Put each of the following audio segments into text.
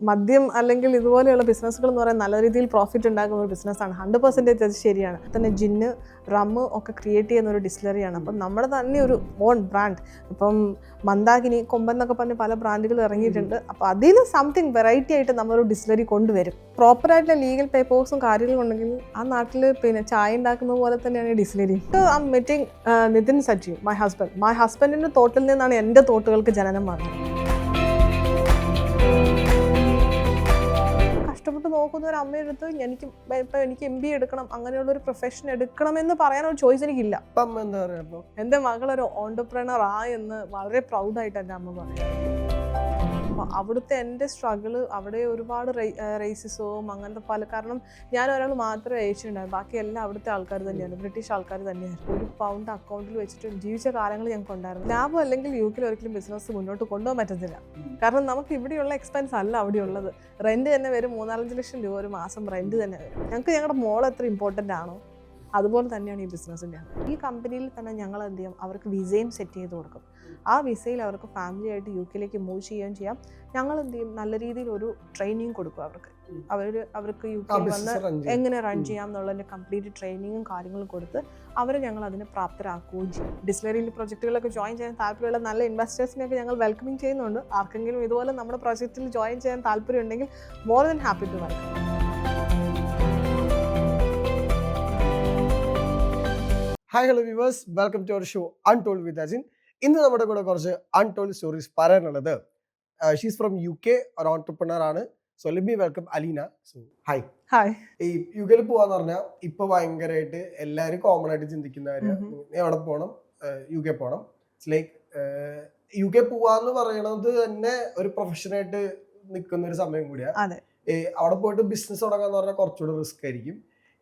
മദ്യം അല്ലെങ്കിൽ ഇതുപോലെയുള്ള ബിസിനസ്സുകൾ എന്ന് പറയുന്നത് നല്ല രീതിയിൽ പ്രോഫിറ്റ് ഉണ്ടാക്കുന്ന ഒരു ബിസിനസ്സാണ് ഹൺഡ്രഡ് പെർസെന്റേജ് അത് ശരിയാണ്. തന്നെ ജിന്ന് റമ്മ് ഒക്കെ ക്രിയേറ്റ് ചെയ്യുന്ന ഒരു ഡിസ്റ്റിലറിയാണ് അപ്പം നമ്മുടെ തന്നെ ഒരു ഓൺ ബ്രാൻഡ് ഇപ്പം മന്ദാകിനി കൊമ്പൻ എന്നൊക്കെ പറഞ്ഞ് പല ബ്രാൻഡുകൾ ഇറങ്ങിയിട്ടുണ്ട്. അപ്പോൾ അതിൽ നിന്ന് സംതിങ് വെറൈറ്റി ആയിട്ട് നമ്മളൊരു ഡിസ്റ്റിലറി കൊണ്ടുവരും. പ്രോപ്പറായിട്ടുള്ള ലീഗൽ പേപ്പേഴ്സും കാര്യങ്ങളും ഉണ്ടെങ്കിൽ ആ നാട്ടിൽ പിന്നെ ചായ ഉണ്ടാക്കുന്ന പോലെ തന്നെയാണ് ഈ distillery I meeting Nitin Sajeev my husband my ഹസ്ബൻഡിന്റെ തോട്ടിൽ നിന്നാണ് എന്റെ തോട്ടുകൾക്ക് ജനനം വന്നത്. കഷ്ടപ്പെട്ട് നോക്കുന്ന ഒരു അമ്മയുടെ അടുത്ത് എനിക്ക് ഇപ്പം എനിക്ക് എം ബി എടുക്കണം അങ്ങനെയുള്ള ഒരു പ്രൊഫഷൻ എടുക്കണം എന്ന് പറയാനൊരു ചോയ്സ് എനിക്കില്ല. അമ്മ എന്താ പറയാ അപ്പൊ എന്റെ മകളൊരു ഓണ്ടർപ്രണർ ആയെന്ന് വളരെ പ്രൗഡായിട്ട് എന്റെ അമ്മ പറയും അപ്പോൾ അവിടുത്തെ എന്റെ സ്ട്രഗിൾ അവിടെ ഒരുപാട് റേസിസവും അങ്ങനത്തെ പല കാരണം ഞാൻ ഒരാൾ മാത്രമേ ഏഷ്യണ്ടായിരുന്നു ബാക്കി എല്ലാം അവിടുത്തെ ആൾക്കാർ തന്നെയാണ് ബ്രിട്ടീഷ് ആൾക്കാർ തന്നെയായിരുന്നു. ഒരു പൗണ്ട് അക്കൗണ്ടിൽ വെച്ചിട്ട് ജീവിച്ച കാലങ്ങൾ ഞങ്ങൾക്ക് ഉണ്ടായിരുന്നു. ലാഭം അല്ലെങ്കിൽ യു കെയിൽ ഒരിക്കലും ബിസിനസ് മുന്നോട്ട് കൊണ്ടുപോകാൻ പറ്റത്തില്ല. കാരണം നമുക്ക് ഇവിടെയുള്ള എക്സ്പെൻസ് അല്ല അവിടെ ഉള്ളത്. റെന്റ് തന്നെ വരും. മൂന്നാലഞ്ച് ലക്ഷം രൂപ ഒരു മാസം റെന്റ് തന്നെ വരും. ഞങ്ങൾക്ക് ഞങ്ങളുടെ മോൾ എത്ര ഇമ്പോർട്ടന്റ് ആണോ? അതുപോലെ തന്നെയാണ് ഈ ബിസിനസ്സിന്റെ ഈ കമ്പനിയിൽ തന്നെ ഞങ്ങൾ എന്ത് ചെയ്യും? അവർക്ക് വിസയും സെറ്റ് ചെയ്ത് കൊടുക്കും. ആ വിസയിൽ അവർക്ക് ഫാമിലി ആയിട്ട് യു കെയിലേക്ക് മൂവ് ചെയ്യുകയും ചെയ്യാം. ഞങ്ങൾ എന്ത് ചെയ്യും? നല്ല രീതിയിൽ ഒരു ട്രെയിനിങ് കൊടുക്കും അവർക്ക്. അവർ അവർക്ക് യു കെ വന്ന് എങ്ങനെ റൺ ചെയ്യാം എന്നുള്ളതിന്റെ കംപ്ലീറ്റ് ട്രെയിനിങ്ങും കാര്യങ്ങളും കൊടുത്ത് അവരെ ഞങ്ങൾ അതിന് പ്രാപ്തരാക്കുകയും ചെയ്യും. ഡിസ്ലറിയിൽ പ്രൊജക്റ്റുകളൊക്കെ ജോയിൻ ചെയ്യാൻ താല്പര്യമുള്ള നല്ല ഇൻവെസ്റ്റേഴ്സിനെയൊക്കെ ഞങ്ങൾ വെൽക്കമിങ് ചെയ്യുന്നുണ്ട്. ആർക്കെങ്കിലും ഇതുപോലെ നമ്മുടെ പ്രൊജക്റ്റിൽ ജോയിൻ ചെയ്യാൻ താല്പര്യം ഉണ്ടെങ്കിൽ more than happy to welcome hi hello viewers welcome to our show untold with Ajin ഇന്ന് നമ്മുടെ കൂടെ കുറച്ച് അൺടോൾഡ് സ്റ്റോറീസ് പറയാനുള്ളത്. ഷീസ് ഫ്രം യു കെ ഒരു ഓൺടർപ്രണർ ആണ്. So let me welcome Aleena so hi hi ഈ യു കെയിൽ പോവാന്ന് പറഞ്ഞാൽ ഇപ്പൊ ഭയങ്കരമായിട്ട് എല്ലാവരും കോമൺ ആയിട്ട് ചിന്തിക്കുന്ന കാര്യം. എവിടെ പോകണം യു കെ പോകണം ലൈക്ക് യു കെ പോവാന്ന് പറയണത് തന്നെ ഒരു പ്രൊഫഷനായിട്ട് നിൽക്കുന്ന ഒരു സമയം കൂടിയാണ്. അവിടെ പോയിട്ട് ബിസിനസ് തുടങ്ങാന്ന് പറഞ്ഞാൽ കുറച്ചുകൂടെ റിസ്ക് ആയിരിക്കും.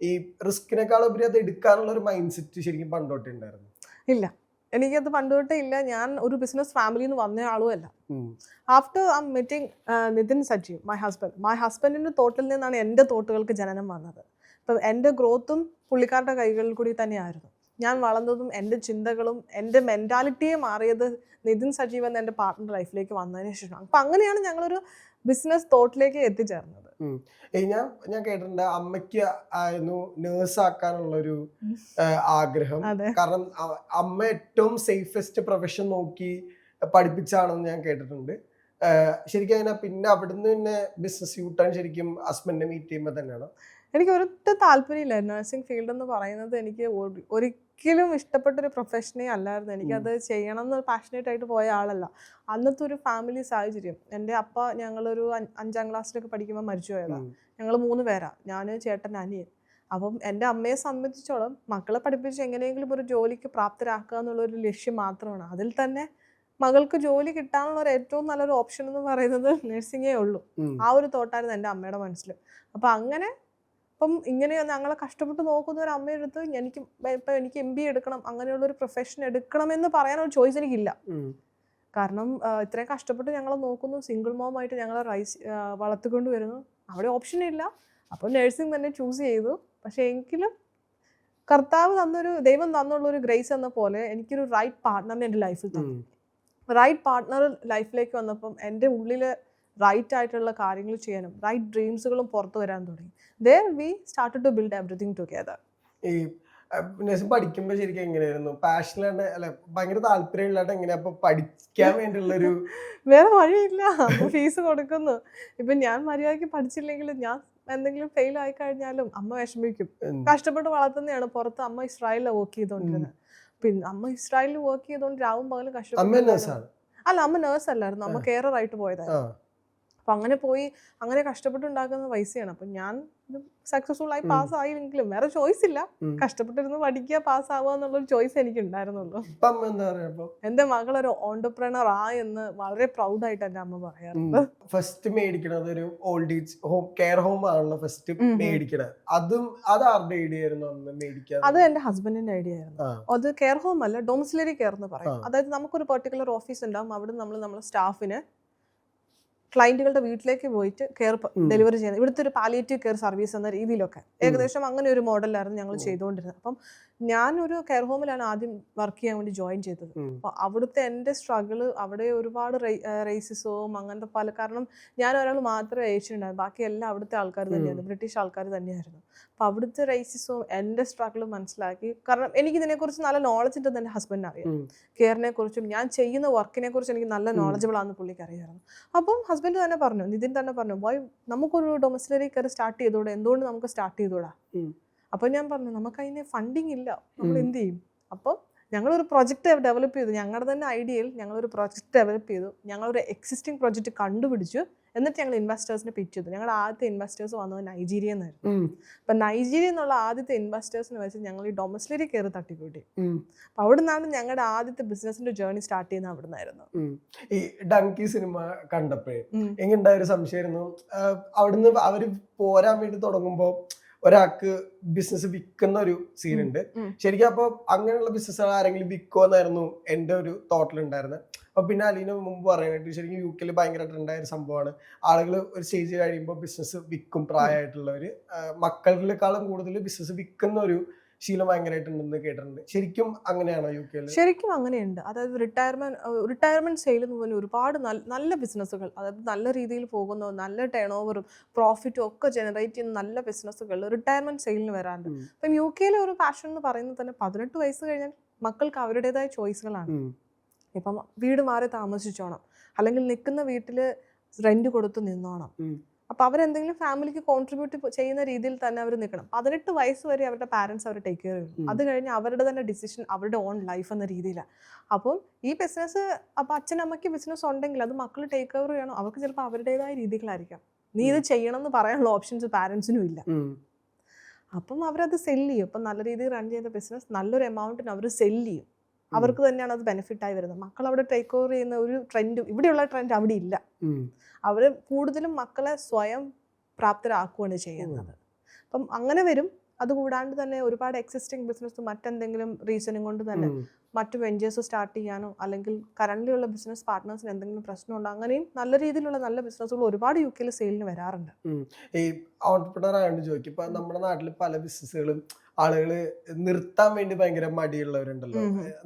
ഈ റിസ്കിനേക്കാൾ ഉപരി അത് എടുക്കാനുള്ള ഒരു മൈൻഡ് സെറ്റ് ശരിക്കും പണ്ടോട്ടേ ഉണ്ടായിരുന്നു. ഇല്ല. എനിക്കത് പണ്ടോട്ടേ ഇല്ല. ഞാൻ ഒരു ബിസിനസ് ഫാമിലിയിൽ നിന്ന് വന്ന ആളും അല്ല. ആഫ്റ്റർ ആ meeting Nitin Sajeev my husband my ഹസ്ബൻഡിന്റെ തോട്ടിൽ നിന്നാണ് എന്റെ തോട്ടുകൾക്ക് ജനനം വന്നത്. അപ്പം എന്റെ ഗ്രോത്തും പുള്ളിക്കാരുടെ കൈകളിൽ കൂടി തന്നെയായിരുന്നു. ഞാൻ വളർന്നതും എന്റെ ചിന്തകളും എന്റെ മെന്റാലിറ്റിയെ മാറിയത് നിതിൻ സജീവ് എന്ന എന്റെ പാർട്ട്ണർ ലൈഫിലേക്ക് വന്നതിന് ശേഷമാണ്. അപ്പം അങ്ങനെയാണ് ഞങ്ങളൊരു ബിസിനസ് തോട്ടിലേക്ക് എത്തിച്ചേർന്നത്. ഞാൻ ഞാൻ കേട്ടിട്ടുണ്ട് അമ്മയ്ക്ക് ആയിരുന്നു നേഴ്സ് ആക്കാനുള്ള ഒരു ആഗ്രഹം കാരണം അമ്മ ഏറ്റവും സേഫസ്റ്റ് പ്രൊഫഷൻ നോക്കി പഠിപ്പിച്ചാണെന്ന് ഞാൻ കേട്ടിട്ടുണ്ട്. ശരിക്കും അങ്ങനെ പിന്നെ അവിടുന്ന് തന്നെ ബിസിനസ് യൂട്ടാൻ ശരിക്കും ഹസ്ബൻഡിനെ മീറ്റ് ചെയ്യുമ്പോൾ തന്നെയാണ്? എനിക്ക് ഒരു താല്പര്യമില്ല നഴ്സിംഗ് ഫീൽഡ് എന്ന് പറയുന്നത് എനിക്ക് ഒരു- ഒരിക്കലും ഇഷ്ടപ്പെട്ടൊരു പ്രൊഫഷനേ അല്ലായിരുന്നു. എനിക്കത് ചെയ്യണം എന്ന് പാഷനേറ്റ് ആയിട്ട് പോയ ആളല്ല. അന്നത്തെ ഒരു ഫാമിലി സാഹചര്യം. എന്റെ അപ്പ ഞങ്ങളൊരു അഞ്ച് ക്ലാസ്സിലൊക്കെ പഠിക്കുമ്പോൾ മരിച്ചു പോയതാണ് ഞങ്ങൾ മൂന്ന് പേരാ. ഞാൻ ചേട്ടൻ അനിയൻ. അപ്പം എന്റെ അമ്മയെ സംബന്ധിച്ചോളം മക്കളെ പഠിപ്പിച്ച് എങ്ങനെയെങ്കിലും ഒരു ജോലിക്ക് പ്രാപ്തരാക്കുക എന്നുള്ളൊരു ലക്ഷ്യം മാത്രമാണ്. അതിൽ തന്നെ മകൾക്ക് ജോലി കിട്ടാനുള്ള ഒരു ഏറ്റവും നല്ലൊരു ഓപ്ഷൻ എന്ന് പറയുന്നത് നഴ്സിംഗേ ഉള്ളൂ. ആ ഒരു തോട്ടായിരുന്നു എന്റെ അമ്മയുടെ മനസ്സിൽ അപ്പം അങ്ങനെ ഇപ്പം ഇങ്ങനെ ഞങ്ങളെ കഷ്ടപ്പെട്ട് നോക്കുന്ന ഒരു അമ്മയുടെ അടുത്ത് എനിക്ക് ഇപ്പം എനിക്ക് എം ബി എടുക്കണം അങ്ങനെയുള്ള ഒരു പ്രൊഫഷൻ എടുക്കണമെന്ന് ഒരു ചോയ്സ് എനിക്കില്ല. കാരണം ഇത്രയും കഷ്ടപ്പെട്ട് ഞങ്ങൾ നോക്കുന്നു സിംഗിൾ മോമായിട്ട് ഞങ്ങൾ റൈസ് വളർത്തിക്കൊണ്ട് വരുന്നു. അവിടെ ഓപ്ഷൻ ഇല്ല. അപ്പോൾ നഴ്സിംഗ് തന്നെ ചൂസ് ചെയ്തു. പക്ഷേ എങ്കിലും കർത്താവ് തന്നൊരു ദൈവം തന്നുള്ളൊരു ഗ്രേസ് എന്ന പോലെ എനിക്കൊരു റൈറ്റ് പാർട്ട്ണറിനെ എന്റെ ലൈഫിൽ തന്നു. റൈറ്റ് പാർട്ട്ണർ ലൈഫിലേക്ക് വന്നപ്പം എന്റെ ഉള്ളിൽ റൈറ്റ് ആയിട്ടുള്ള കാര്യങ്ങൾ ചെയ്യാനും റൈറ്റ് ഡ്രീംസുകളും പുറത്തു വരാൻ തുടങ്ങി. There we start to build everything together ഈ നഴ്സിംഗ് പഠിക്കുമ്പോൾ ശരിക്കും എങ്ങനെയായിരുന്നു? പാഷനിലാണ്ട് അല്ല ഭയങ്കര താല്പര്യമുള്ളതായിട്ട് എങ്ങനെയാ അപ്പൊ പഠിക്കാൻ വേണ്ടിയുള്ളൊരു വേറെ വഴിയില്ല. ഫീസ് കൊടുക്കുന്നു. ഇപ്പൊ ഞാൻ മര്യാദയ്ക്ക് പഠിച്ചില്ലെങ്കിൽ ഞാൻ എന്തെങ്കിലും ഫെയിൽ ആയി കഴിഞ്ഞാലും അമ്മ വിഷമിക്കും. കഷ്ടപ്പെട്ട് വളർത്തുന്നതാണ്. പുറത്ത് അമ്മ ഇസ്രായേലിൽ വർക്ക് ചെയ്തുകൊണ്ടിരുന്നത് പിന്നെ അമ്മ ഇസ്രായേലിൽ വർക്ക് ചെയ്തുകൊണ്ട് രാവും പകലും കഷ്ടപ്പെട്ടു അല്ല അമ്മ നേഴ്സ് അല്ലായിരുന്നു. അമ്മ കെയറർ ആയിട്ട് പോയതായിരുന്നു. അപ്പൊ അങ്ങനെ പോയി അങ്ങനെ കഷ്ടപ്പെട്ടുണ്ടാക്കുന്ന പൈസയാണ്. അപ്പൊ ഞാൻ സക്സസ്ഫുൾ ആയി. പാസ് ആയില്ലെങ്കിലും വേറെ ചോയ്സ് ഇല്ല. കഷ്ടപ്പെട്ടിരുന്നു പഠിക്കുക പാസ് ആവുക എന്നുള്ളൊരു ചോയ്സ് എനിക്ക് ഉണ്ടായിരുന്നുള്ളൂ എന്റെ മകൾ ഒരു എന്റെ ഓണ്ടർപ്രണർ ആ എന്ന് വളരെ പ്രൗഡായിട്ട് എന്റെ അമ്മ പറയാറുണ്ട് ഫസ്റ്റ് മേടിക്കണത് ഒരു old age home care home ആണല്ലോ ഫസ്റ്റ്. മേടിക്കണത്. അതും അത് ആരുടെ ഐഡിയ ആയിരുന്നു അന്ന് മേടിക്കാൻ? അത് എന്റെ ഹസ്ബൻഡിന്റെ ഐഡിയ ആയിരുന്നു. അത് കെയർ ഹോം അല്ല ഡൊമിസിലറി കെയർ എന്ന് പറയും. അതായത് നമുക്കൊരു പെർട്ടിക്കുലർ ഓഫീസ് ഉണ്ടാവും. അവിടെ നമ്മൾ നമ്മുടെ സ്റ്റാഫിന് ക്ലയന്റുകളുടെ വീട്ടിലേക്ക് പോയിട്ട് കെയർ ഡെലിവറി ചെയ്യുന്നത് ഇവിടുത്തെ ഒരു പാലിയേറ്റീവ് കെയർ സർവീസ് എന്ന രീതിയിലൊക്കെ. ഏകദേശം അങ്ങനെ ഒരു മോഡലായിരുന്നു ഞങ്ങൾ. ചെയ്തുകൊണ്ടിരുന്നത്. അപ്പം ഞാനൊരു കെയർ ഹോമിലാണ് ആദ്യം വർക്ക് ചെയ്യാൻ വേണ്ടി ജോയിൻ ചെയ്തത്. അപ്പൊ അപ്പോൾ അവിടുത്തെ എന്റെ സ്ട്രഗിൾ അവിടെ ഒരുപാട് റേസിസവും അങ്ങനത്തെ പല കാരണം ഞാൻ ഒരാൾ മാത്രമേ ഏഷ്യൻ ഉണ്ടായിരുന്നു ബാക്കി എല്ലാം അവിടുത്തെ ആൾക്കാർ തന്നെയായിരുന്നു. ബ്രിട്ടീഷ് ആൾക്കാർ തന്നെയായിരുന്നു. അപ്പോൾ അവിടുത്തെ റേസിസവും എന്റെ സ്ട്രഗിളും മനസ്സിലാക്കി. കാരണം എനിക്ക് ഇതിനെക്കുറിച്ച് നല്ല നോളജ് ഉണ്ടെന്ന് എന്റെ ഹസ്ബൻഡിന് അറിയാം. കെയറിനെ കുറിച്ചും ഞാൻ ചെയ്യുന്ന വർക്കിനെ കുറിച്ച് എനിക്ക് നല്ല നോളജബിൾ ആണെന്ന് പുള്ളിക്ക് അറിയാമായിരുന്നു. അപ്പം ഹസ്ബൻഡ് തന്നെ പറഞ്ഞു നിതിൻ തന്നെ പറഞ്ഞു വൈ നമുക്കൊരു ഡൊമസ്റ്റിലറി കയറി സ്റ്റാർട്ട് ചെയ്തൂടെ? എന്തുകൊണ്ട് നമുക്ക് സ്റ്റാർട്ട് ചെയ്തൂടാ. അപ്പോൾ ഞാൻ പറഞ്ഞു നമുക്ക് അതിന് ഫണ്ടിങ് ഇല്ല. നമ്മൾ എന്ത് ചെയ്യും അപ്പം ഞങ്ങളൊരു പ്രൊജക്റ്റ് ഡെവലപ്പ് ചെയ്തു. ഞങ്ങളുടെ തന്നെ ഐഡിയയിൽ ഞങ്ങളൊരു പ്രൊജക്റ്റ് ഡെവലപ്പ് ചെയ്തു. ഞങ്ങളൊരു എക്സിസ്റ്റിംഗ് പ്രൊജക്റ്റ് കണ്ടുപിടിച്ചു. എന്നിട്ട് ഞങ്ങൾ ഇൻവെസ്റ്റേഴ്സിനെ പിച്ച് ചെയ്തു. ഞങ്ങളുടെ ആദ്യത്തെ ഇൻവെസ്റ്റേഴ്സ് വന്നത് നൈജീരിയ എന്നായിരുന്നു അപ്പൊ നൈജീരിയ എന്നുള്ള ആദ്യത്തെ ഇൻവെസ്റ്റേഴ്സിനെ വെച്ച് ഞങ്ങൾ ഈ ഡൊമസ്റ്റിലേക്ക് കയറി തട്ടിക്കൂട്ടി. അപ്പൊ അവിടെ നിന്നാണ് ഞങ്ങളുടെ ആദ്യത്തെ ബിസിനസിന്റെ ജേർണി സ്റ്റാർട്ട് ചെയ്യുന്ന അവിടെ നിന്നായിരുന്നു ഈ ഡങ്കി സിനിമ കണ്ടപ്പോഴേ എങ്ങനെ സംശയമായിരുന്നു? അവിടുന്ന് അവർ പോരാൻ വേണ്ടി തുടങ്ങുമ്പോ ഒരാൾക്ക് ബിസിനസ് വിൽക്കുന്ന ഒരു സീൻ ഉണ്ട്. ശരിക്കും അപ്പൊ അങ്ങനെയുള്ള ബിസിനസ്സുകൾ ആരെങ്കിലും വിൽക്കുമെന്നായിരുന്നു എന്റെ ഒരു തോട്ടിൽ ഉണ്ടായിരുന്നത് അപ്പൊ പിന്നെ അലീന മുമ്പ് പറയാനായിട്ട് ശരിക്കും യു കെയിൽ ഭയങ്കര ട്രെൻഡായ ഒരു സംഭവമാണ്. ആളുകൾ ഒരു സ്റ്റേജ് കഴിയുമ്പോൾ ബിസിനസ് വിൽക്കും പ്രായമായിട്ടുള്ളവർ മക്കളിലേക്കാളും കൂടുതൽ ബിസിനസ് വിൽക്കുന്ന ഒരു ശീലം ഭയങ്കരമായിട്ടുണ്ടെന്ന് കേട്ടിട്ടുണ്ട്. ശരിക്കും അങ്ങനെയാണോ യു കെയിൽ ശരിക്കും അങ്ങനെയുണ്ട്. അതായത് റിട്ടയർമെന്റ് റിട്ടയർമെന്റ് സെയിൽ എന്ന് പറഞ്ഞാൽ ഒരുപാട് നല്ല- നല്ല ബിസിനസ്സുകൾ അതായത് നല്ല രീതിയിൽ പോകുന്ന നല്ല ടേൺ ഓവറും പ്രോഫിറ്റും ഒക്കെ ജനറേറ്റ് ചെയ്യുന്ന നല്ല ബിസിനസ്സുകൾ റിട്ടയർമെന്റ് സെയിലിന് വരാറുണ്ട്. അപ്പം യു കെയിലെ ഒരു പാഷൻ എന്ന് പറയുന്നത് തന്നെ പതിനെട്ട് വയസ്സ് കഴിഞ്ഞാൽ മക്കൾക്ക് അവരുടേതായ ചോയ്സുകളാണ് ഇപ്പം വീട് മാറി താമസിച്ചോണം. അല്ലെങ്കിൽ നിൽക്കുന്ന വീട്ടിൽ റെന്റ് കൊടുത്ത് നിന്നോണം. ഉം. അപ്പൊ അവരെന്തെങ്കിലും ഫാമിലിക്ക് കോൺട്രിബ്യൂട്ട് ചെയ്യുന്ന രീതിയിൽ തന്നെ അവർ നിൽക്കണം പതിനെട്ട് വയസ്സ് വരെ അവരുടെ പാരന്റ്സ് അവർ ടേക്ക് കെയർ ചെയ്യും. അത് കഴിഞ്ഞ് അവരുടെ തന്നെ ഡിസിഷൻ അവരുടെ ഓൺ ലൈഫ് എന്ന രീതിയിലാണ് അപ്പം ഈ ബിസിനസ് അപ്പൊ അച്ഛനമ്മയ്ക്ക് ബിസിനസ് ഉണ്ടെങ്കിൽ അത് മക്കൾ ടേക്ക് ഓവർ ചെയ്യണം. അവർക്ക് ചിലപ്പോൾ അവരുടേതായ രീതികളായിരിക്കാം. നീ ഇത് ചെയ്യണം എന്ന് പറയാനുള്ള ഓപ്ഷൻസ് പാരന്റ്സിനും ഇല്ല. അപ്പം അവരത് സെല്ല് ചെയ്യും. അപ്പം നല്ല രീതിയിൽ റൺ ചെയ്ത ബിസിനസ് നല്ലൊരു എമൗണ്ടിന് അവർ സെല്ല് ചെയ്യും. അവർക്ക് തന്നെയാണ് അത് ബെനിഫിറ്റ് ആയി വരുന്നത്. മക്കൾ അവിടെ ടേക്ക് ഓവർ ചെയ്യുന്ന ഒരു ട്രെൻഡ് ഇവിടെയുള്ള ട്രെൻഡ് അവിടെ ഇല്ല. അവർ കൂടുതലും മക്കളെ സ്വയം പ്രാപ്തരാക്കുകയാണ് ചെയ്യുന്നത്. അപ്പം അങ്ങനെ വരും. അതുകൂടാണ്ട് തന്നെ ഒരുപാട് എക്സിസ്റ്റിംഗ് ബിസിനസ് മറ്റെന്തെങ്കിലും റീസണും കൊണ്ട് തന്നെ മറ്റു വെഞ്ചേഴ്സ് സ്റ്റാർട്ട് ചെയ്യാനോ അല്ലെങ്കിൽ കറന്റ് ഉള്ള ബിസിനസ് പാർട്ട്നേഴ്സിന് എന്തെങ്കിലും പ്രശ്നമുണ്ടോ അങ്ങനെയും നല്ല രീതിയിലുള്ള നല്ല ബിസിനസ്സുകൾ ഒരുപാട് യു കെയിൽ സെയിലിന് വരാറുണ്ട്. ഈ ഓൺടർപ്രണർ ആയതുകൊണ്ട് ചോദിക്കും ഇപ്പൊ നമ്മുടെ നാട്ടിൽ പല ബിസിനസ്സുകളും ആളുകൾ നിർത്താൻ വേണ്ടി ഭയങ്കര മടിയുള്ളവരുണ്ടല്ലോ.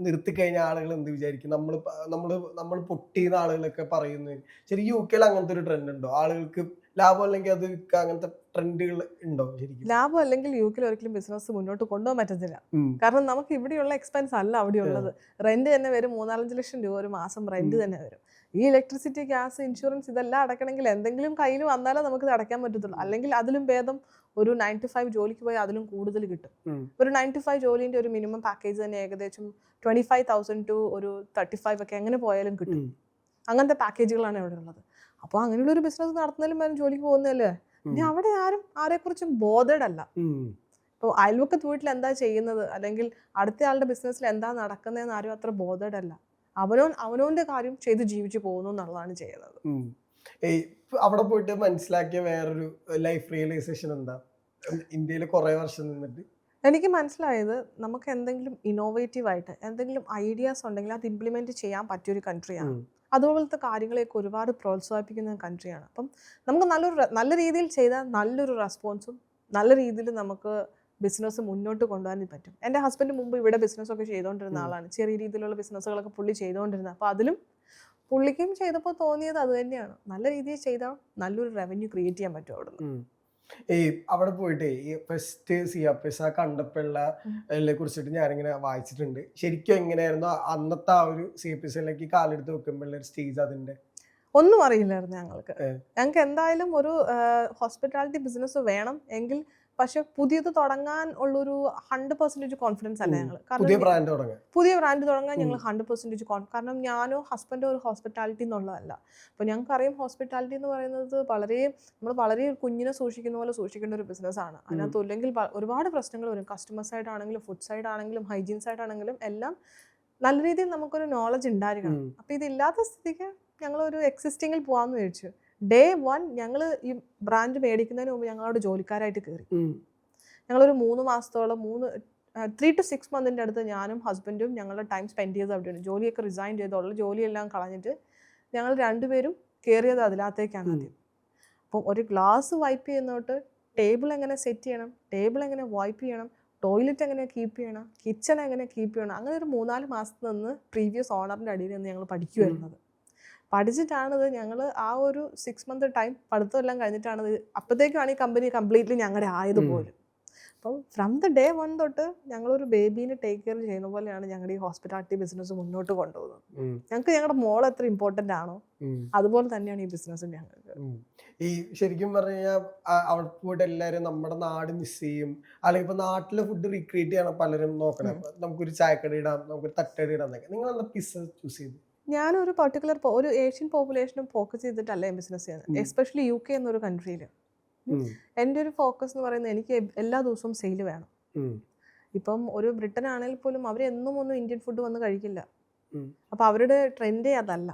നിർത്തി കഴിഞ്ഞാൽ ആളുകൾ എന്ത് വിചാരിക്കും? നമ്മൾ നമ്മൾ നമ്മൾ പൊട്ടിയുന്ന ആളുകളൊക്കെ പറയുന്നു ശരി യു കെയിൽ അങ്ങനത്തെ ഒരു ട്രെൻഡ് ഉണ്ടോ? ആളുകൾക്ക് ലാഭം അല്ലെങ്കിൽ അത് വിൽക്കുക അങ്ങനത്തെ ട്രെൻഡുകൾ ഉണ്ടോ ശരിക്കും? ലാഭം അല്ലെങ്കിൽ യു കെയിൽ ഒരിക്കലും ബിസിനസ് മുന്നോട്ട് കൊണ്ടുപോകാൻ പറ്റത്തില്ല. കാരണം നമുക്ക് ഇവിടെയുള്ള എക്സ്പെൻസ് അല്ല അവിടെ ഉള്ളത് റെന്റ് തന്നെ വരും മൂന്നാലഞ്ച് ലക്ഷം രൂപ ഒരു മാസം റെന്റ് തന്നെ വരും. ഈ ഇലക്ട്രിസിറ്റി ഗ്യാസ് ഇൻഷുറൻസ് ഇതെല്ലാം അടക്കണമെങ്കിൽ എന്തെങ്കിലും കയ്യിൽ വന്നാലേ നമുക്ക് ഇത് അടയ്ക്കാൻ പറ്റത്തുള്ളൂ. അല്ലെങ്കിൽ അതിലും ഭേദം ഒരു നയൻ ടു ഫൈവ് ജോലിക്ക് പോയാൽ അതിലും കൂടുതൽ കിട്ടും. ഒരു നയൻ ടു ഫൈവ് ജോലിന്റെ ഒരു മിനിമം പാക്കേജ് തന്നെ ഏകദേശം ട്വന്റി ഫൈവ് തൗസൻഡ് ടു ഒരു തേർട്ടി ഫൈവ് ഒക്കെ എങ്ങനെ പോയാലും കിട്ടും. അങ്ങനത്തെ പാക്കേജുകളാണ് ഇവിടെ ഉള്ളത് അപ്പോൾ അങ്ങനെയുള്ള ഒരു ബിസിനസ് നടത്തുന്നതിലും ഞാൻ ജോലിക്ക് പോകുന്നതല്ലേ? പിന്നെ അവിടെ ആരും ആരെക്കുറിച്ചും ബോധഡ് അല്ല. ഇപ്പോൾ അയൽവക്കത്ത് വീട്ടിൽ എന്താ ചെയ്യുന്നത്? അല്ലെങ്കിൽ അടുത്ത ആളുടെ ബിസിനസ്സിൽ എന്താ നടക്കുന്നതെന്ന് ആരും അത്ര ബോധഡ് അല്ല. അവനോൻ അവനോന്റെ കാര്യം ചെയ്ത് ജീവിച്ചു പോകുന്നു എന്നുള്ളതാണ് ചെയ്യുന്നത്. അവിടെ പോയിട്ട് മനസ്സിലാക്കിയ വേറൊരു ലൈഫ് റിയലൈസേഷൻ എന്താ? ഇന്ത്യയിൽ കുറെ വർഷം നിന്നിട്ട്. എനിക്ക് മനസ്സിലായത് നമുക്ക് എന്തെങ്കിലും ഇന്നോവേറ്റീവ് ആയിട്ട് എന്തെങ്കിലും ഐഡിയാസ് ഉണ്ടെങ്കിൽ അത് ഇംപ്ലിമെന്റ് ചെയ്യാൻ പറ്റിയൊരു കൺട്രിയാണ്. അതുപോലത്തെ കാര്യങ്ങളെയൊക്കെ ഒരുപാട് പ്രോത്സാഹിപ്പിക്കുന്ന കൺട്രിയാണ്. അപ്പം നമുക്ക് നല്ലൊരു നല്ല രീതിയിൽ ചെയ്താൽ നല്ലൊരു റെസ്പോൺസും നല്ല രീതിയിൽ നമുക്ക് ബിസിനസ് മുന്നോട്ട് കൊണ്ടുപോകാൻ പറ്റും. എന്റെ ഹസ്ബൻഡ് മുമ്പ് ഇവിടെ ബിസിനസ്സൊക്കെ ചെയ്തുകൊണ്ടിരുന്ന. ആളാണ്. ചെറിയ രീതിയിലുള്ള ബിസിനസ്സുകളൊക്കെ പുള്ളി ചെയ്തുകൊണ്ടിരുന്നത്. അപ്പോൾ അതിലും പുള്ളിക്കും ചെയ്തപ്പോൾ തോന്നിയത് അത് തന്നെയാണ്. നല്ല രീതിയിൽ ചെയ്താൽ നല്ലൊരു റവന്യൂ ക്രിയേറ്റ് ചെയ്യാൻ പറ്റും അവിടെ. ഈ അവിടെ പോയിട്ട് ഈ ഫസ്റ്റ് സി ആ ഉം. അതിനെ കുറിച്ചിട്ട് ഞാനിങ്ങനെ വായിച്ചിട്ടുണ്ട് ശരിക്കും എങ്ങനെയായിരുന്നു അന്നത്തെ ആ ഒരു സി പി എസിലേക്ക് കാലെടുത്ത് വെക്കുമ്പോഴുള്ള ഒരു സ്റ്റേജ് അതിന്റെ ഒന്നും അറിയില്ലായിരുന്നു ഞങ്ങൾക്ക്. ഞങ്ങൾക്ക് എന്തായാലും ഒരു ഹോസ്പിറ്റാലിറ്റി ബിസിനസ് വേണം എങ്കിൽ പക്ഷെ പുതിയത് തുടങ്ങാൻ ഉള്ളൊരു ഹൺഡ്രഡ് പെർസെന്റേജ് കോൺഫിഡൻസ് അല്ല ഞങ്ങൾ പുതിയ കാരണം പുതിയ ബ്രാൻഡ് തുടങ്ങാൻ. ഞങ്ങൾ. ഹൺഡ്രഡ് പെർസെന്റേജ് കോൺഫിഡൻസ് കാരണം ഞാനോ ഹസ്ബൻഡോ ഒരു ഹോസ്പിറ്റാലിറ്റി എന്നുള്ളതല്ല. അപ്പോൾ ഞങ്ങൾക്കറിയാം ഹോസ്പിറ്റാലിറ്റി എന്ന് പറയുന്നത് വളരെ നമ്മൾ വളരെ കുഞ്ഞിനെ സൂക്ഷിക്കുന്ന പോലെ സൂക്ഷിക്കേണ്ട ഒരു ബിസിനസ്സാണ് അതിനകത്ത് അല്ലെങ്കിൽ ഒരുപാട് പ്രശ്നങ്ങൾ വരും. കസ്റ്റമർ സൈഡ് ആണെങ്കിലും ഫുഡ് സൈഡ് ആണെങ്കിലും ഹൈജീൻ സൈഡ് ആണെങ്കിലും എല്ലാം നല്ല രീതിയിൽ നമുക്കൊരു നോളജ് ഉണ്ടായിരിക്കണം. അപ്പോൾ ഇതില്ലാത്ത സ്ഥിതിക്ക് ഞങ്ങൾ ഒരു എക്സിസ്റ്റിങ്ങിൽ പോകാമെന്ന് വിചാരിച്ചു. ഡേ വൺ ഞങ്ങൾ ഈ ബ്രാൻഡ് മേടിക്കുന്നതിന് മുമ്പ് ഞങ്ങളവിടെ ജോലിക്കാരായിട്ട് കയറി. ഞങ്ങളൊരു മൂന്ന് മാസത്തോളം മൂന്ന് ത്രീ ടു സിക്സ് മന്തിന്റെ അടുത്ത് ഞാനും ഹസ്ബൻഡും ഞങ്ങളുടെ ടൈം സ്പെൻഡ് ചെയ്തത് അവിടെയാണ് ജോലിയൊക്കെ റിസൈൻ ചെയ്തുള്ള ജോലിയെല്ലാം കളഞ്ഞിട്ട് ഞങ്ങൾ രണ്ടുപേരും കയറിയത് അതിനകത്തേക്കാണ് ഉം. ആദ്യം അപ്പം ഒരു ഗ്ലാസ് വൈപ്പ് ചെയ്യുന്നോട്ട് ടേബിൾ എങ്ങനെ സെറ്റ് ചെയ്യണം ടേബിൾ എങ്ങനെ വൈപ്പ് ചെയ്യണം ടോയ്ലറ്റ് എങ്ങനെ കീപ്പ് ചെയ്യണം കിച്ചൺ എങ്ങനെ കീപ്പ് ചെയ്യണം അങ്ങനെ ഒരു മൂന്നാൽ മാസത്തിൽ നിന്ന് പ്രീവിയസ് ഓണറിന്റെ അടിയിൽ നിന്ന് ഞങ്ങൾ പഠിക്കുമായിരുന്നത് പഠിച്ചിട്ടാണിത് ഞങ്ങൾ ആ ഒരു സിക്സ് മന്ത് ടൈം പഠിത്തമെല്ലാം കഴിഞ്ഞിട്ടാണ് കഴിഞ്ഞിട്ടാണിത്. അപ്പോഴത്തേക്കാണ് ഈ കമ്പനി കംപ്ലീറ്റ്ലി ഞങ്ങളുടെ ആയത്. പോലും. അപ്പം ഫ്രം ദ ഡേ വൺ തൊട്ട് ഞങ്ങളൊരു ബേബീനെ ടേക്ക് കെയർ ചെയ്യുന്ന പോലെയാണ് ഞങ്ങളുടെ ഈ ഹോസ്പിറ്റാലിറ്റി ബിസിനസ് മുന്നോട്ട് കൊണ്ടുപോകുന്നത്. ഞങ്ങൾക്ക് ഞങ്ങളുടെ മോൾ എത്ര ഇമ്പോർട്ടന്റ് ആണോ അതുപോലെ തന്നെയാണ് ഈ ബിസിനസ് ഞങ്ങൾക്ക് ഈ ശരിക്കും പറഞ്ഞാൽ കഴിഞ്ഞാൽ അവിടെ പോയിട്ട് എല്ലാവരും നമ്മുടെ നാട് മിസ് ചെയ്യും. അല്ലെങ്കിൽ ഇപ്പൊ നാട്ടിലെ ഫുഡ് റീക്രിയേറ്റ് ചെയ്യണം പലരും നോക്കണം. നമുക്കൊരു ചായക്കട ഇടാം നമുക്കൊരു തട്ടടി ഇടാം എന്നൊക്കെ. നിങ്ങൾ എന്താ പിസ്സ ചൂസ് ചെയ്ത്? ഞാനൊരു പർട്ടിക്കുലർ ഒരു ഏഷ്യൻ പോപ്പുലേഷനും ഫോക്കസ് ചെയ്തിട്ടല്ല ബിസിനസ് ചെയ്യുന്നത്. എസ്പെഷ്യലി യു കെ എന്നൊരു കൺട്രിയിൽ എന്റെ ഒരു ഫോക്കസ് എന്ന് പറയുന്നത് എനിക്ക് എല്ലാ ദിവസവും സെയിൽ വേണം. ഇപ്പം ഒരു ബ്രിട്ടൻ ആണെങ്കിൽ പോലും അവർ എന്നും ഒന്നും ഇന്ത്യൻ ഫുഡ് വന്ന് കഴിക്കില്ല. അപ്പൊ അവരുടെ ട്രെൻഡേ അതല്ല.